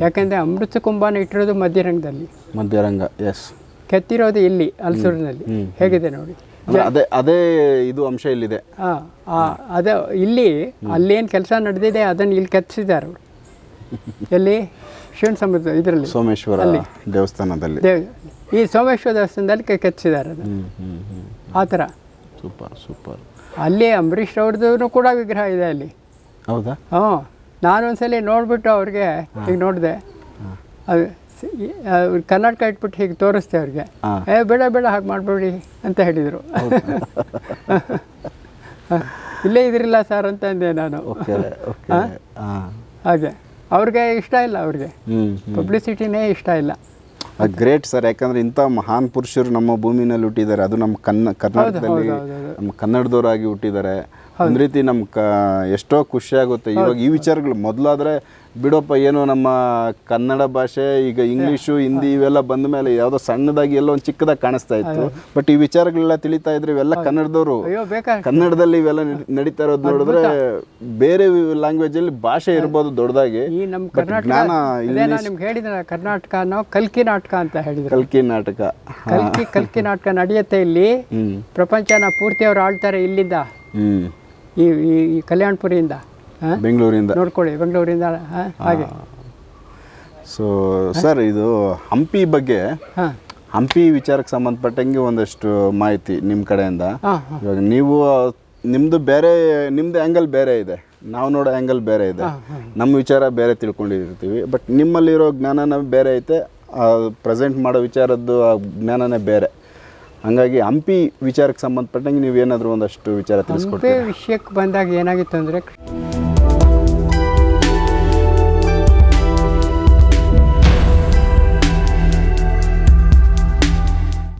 ಯಾಕಂದ್ರೆ ಅಮೃತ ಕುಂಭನ ಇಟ್ಟಿರೋದು ಮಧ್ಯರಂಗದಲ್ಲಿ. ಮಧ್ಯರಂಗ ಎಸ್ ಕೆತ್ತಿರೋದು ಇಲ್ಲಿ ಹಲಸೂರಿನಲ್ಲಿ ಹೇಗಿದೆ ನೋಡಿ. ಅದೇ ಅದೇ ಇದು ಅಂಶ ಇಲ್ಲಿದೆ. ಹಾಂ ಅದೇ ಇಲ್ಲಿ ಅಲ್ಲೇನು ಕೆಲಸ ನಡೆದಿದೆ ಅದನ್ನು ಇಲ್ಲಿ ಕೆತ್ತಿಸಿದ್ದಾರೆ ಅವರು. ಎಲ್ಲಿ? ಶಿವನ ಸಮುದ್ರ ಇದರಲ್ಲಿ. ಸೋಮೇಶ್ವರ ದೇವಸ್ಥಾನದಲ್ಲಿ. ಈ ಸೋಮೇಶ್ವರ ದೇವಸ್ಥಾನದಲ್ಲಿ ಕೆತ್ತಿಸಿದ್ದಾರೆ ಅದು ಆ ಥರ. Super super. ಅಲ್ಲಿ ಅಂಬರೀಷ್ ಅವ್ರದ್ದು ಕೂಡ ವಿಗ್ರಹ ಇದೆ ಅಲ್ಲಿ. ಹೌದಾ? ಹ್ಞೂ. ನಾನು ಒಂದ್ಸಲಿ ನೋಡಿಬಿಟ್ಟು ಅವ್ರಿಗೆ ಈಗ ನೋಡಿದೆ. ಅದು ಕರ್ನಾಟಕ ಇಟ್ಬಿಟ್ಟು ಹೀಗೆ ತೋರಿಸ್ತೆ ಅವ್ರಿಗೆ. ಏ ಬೇಡ ಬೇಡ ಹಾಗೆ ಮಾಡಬೇಡಿ ಅಂತ ಹೇಳಿದರು. ಇಲ್ಲೇ ಇದ್ರಿಲ್ಲ ಸರ್ ಅಂತ ಅಂದೆ ನಾನು. ಹಾಗೆ. ಅವ್ರಿಗೆ ಇಷ್ಟ ಇಲ್ಲ ಅವ್ರಿಗೆ. ಪಬ್ಲಿಸಿಟಿನೇ ಇಷ್ಟ ಇಲ್ಲ. ಗ್ರೇಟ್ ಸರ್ ಯಾಕಂದ್ರೆ ಇಂಥ ಮಹಾನ್ ಪುರುಷರು ನಮ್ಮ ಭೂಮಿನಲ್ಲಿ ಹುಟ್ಟಿದ್ದಾರೆ. ಅದು ನಮ್ಮ ಕನ್ನ ಕರ್ನಾಟಕದಲ್ಲಿ. ನಮ್ಮ ಕನ್ನಡದವರಾಗಿ ಹುಟ್ಟಿದ್ದಾರೆ. ಒಂದು ರೀತಿ ನಮ್ಮ ಕ ಎಷ್ಟೋ ಖುಷಿ ಆಗುತ್ತೆ. ಇವಾಗ ಈ ವಿಚಾರಗಳು ಮೊದಲಾದ್ರೆ ಬಿಡಪ್ಪ ಏನು ನಮ್ಮ ಕನ್ನಡ ಭಾಷೆ ಈಗ ಇಂಗ್ಲೀಷು ಹಿಂದಿ ಇವೆಲ್ಲ ಬಂದ ಮೇಲೆ ಯಾವುದೋ ಸಣ್ಣದಾಗಿ ಎಲ್ಲೋ ಒಂದು ಚಿಕ್ಕದಾಗಿ ಕಾಣಿಸ್ತಾ ಇತ್ತು. ಬಟ್ ಈ ವಿಚಾರಗಳೆಲ್ಲ ತಿಳಿತಾ ಇದ್ರೆ ಇವೆಲ್ಲ ಕನ್ನಡದವರು. ಕನ್ನಡದಲ್ಲಿ ಇವೆಲ್ಲ ನಡಿ- ನಡೀತಾ ಇರೋದು ನೋಡಿದ್ರೆ ಬೇರೆ ಲ್ಯಾಂಗ್ವೇಜ್ ಅಲ್ಲಿ ಭಾಷೆ ಇರ್ಬೋದು ದೊಡ್ಡದಾಗಿ. ಈ ನಮ್ಮ ಕರ್ನಾಟಕ ಜ್ಞಾನ ನಿಮ್ಗೆ ಹೇಳಿದ್ರೆ ಕರ್ನಾಟಕ ನಾವು ಕಲ್ಕಿ ನಾಟಕ ಅಂತ ಹೇಳಿದ್ರು. ಕಲ್ಕಿ ನಾಟಕ. ಕಲ್ಕಿ ಕಲ್ಕಿ ನಾಟಕ ನಡೆಯುತ್ತೆ ಇಲ್ಲಿ. ಪ್ರಪಂಚನ ಪೂರ್ತಿ ಅವ್ರು ಆಳ್ತಾರೆ ಇಲ್ಲಿಂದ. ಈ ಕಲ್ಯಾಣಪುರಿಯಿಂದ. ಬೆಂಗಳೂರಿಂದ. ನೋಡ್ಕೊಳ್ಳಿ ಬೆಂಗಳೂರಿಂದ ಹಾಗೆ. ಸೊ ಸರ್ ಇದು ಹಂಪಿ ಬಗ್ಗೆ ಹಂಪಿ ವಿಚಾರಕ್ಕೆ ಸಂಬಂಧಪಟ್ಟಂಗೆ ಒಂದಷ್ಟು ಮಾಹಿತಿ ನಿಮ್ಮ ಕಡೆಯಿಂದ. ಇವಾಗ ನೀವು ನಿಮ್ಮದು ಬೇರೆ ನಿಮ್ಮದು ಆ್ಯಂಗಲ್ ಬೇರೆ ಇದೆ. ನಾವು ನೋಡೋ ಆ್ಯಂಗಲ್ ಬೇರೆ ಇದೆ. ನಮ್ಮ ವಿಚಾರ ಬೇರೆ ತಿಳ್ಕೊಂಡಿರ್ತೀವಿ. ಬಟ್ ನಿಮ್ಮಲ್ಲಿರೋ ಜ್ಞಾನನ ಬೇರೆ ಐತೆ. ಪ್ರೆಸೆಂಟ್ ಮಾಡೋ ವಿಚಾರದ್ದು ಆ ಜ್ಞಾನನೇ ಬೇರೆ. ಹಂಗಾಗಿ ಹಂಪಿ ವಿಚಾರಕ್ಕೆ ಸಂಬಂಧಪಟ್ಟಂಗೆ ನೀವು ಏನಾದರೂ ಒಂದಷ್ಟು ವಿಚಾರ ತಿಳಿಸ್ಕೊಡ್ತೀವಿ ವಿಷಯಕ್ಕೆ ಬಂದಾಗ ಏನಾಗಿತ್ತು ಅಂದರೆ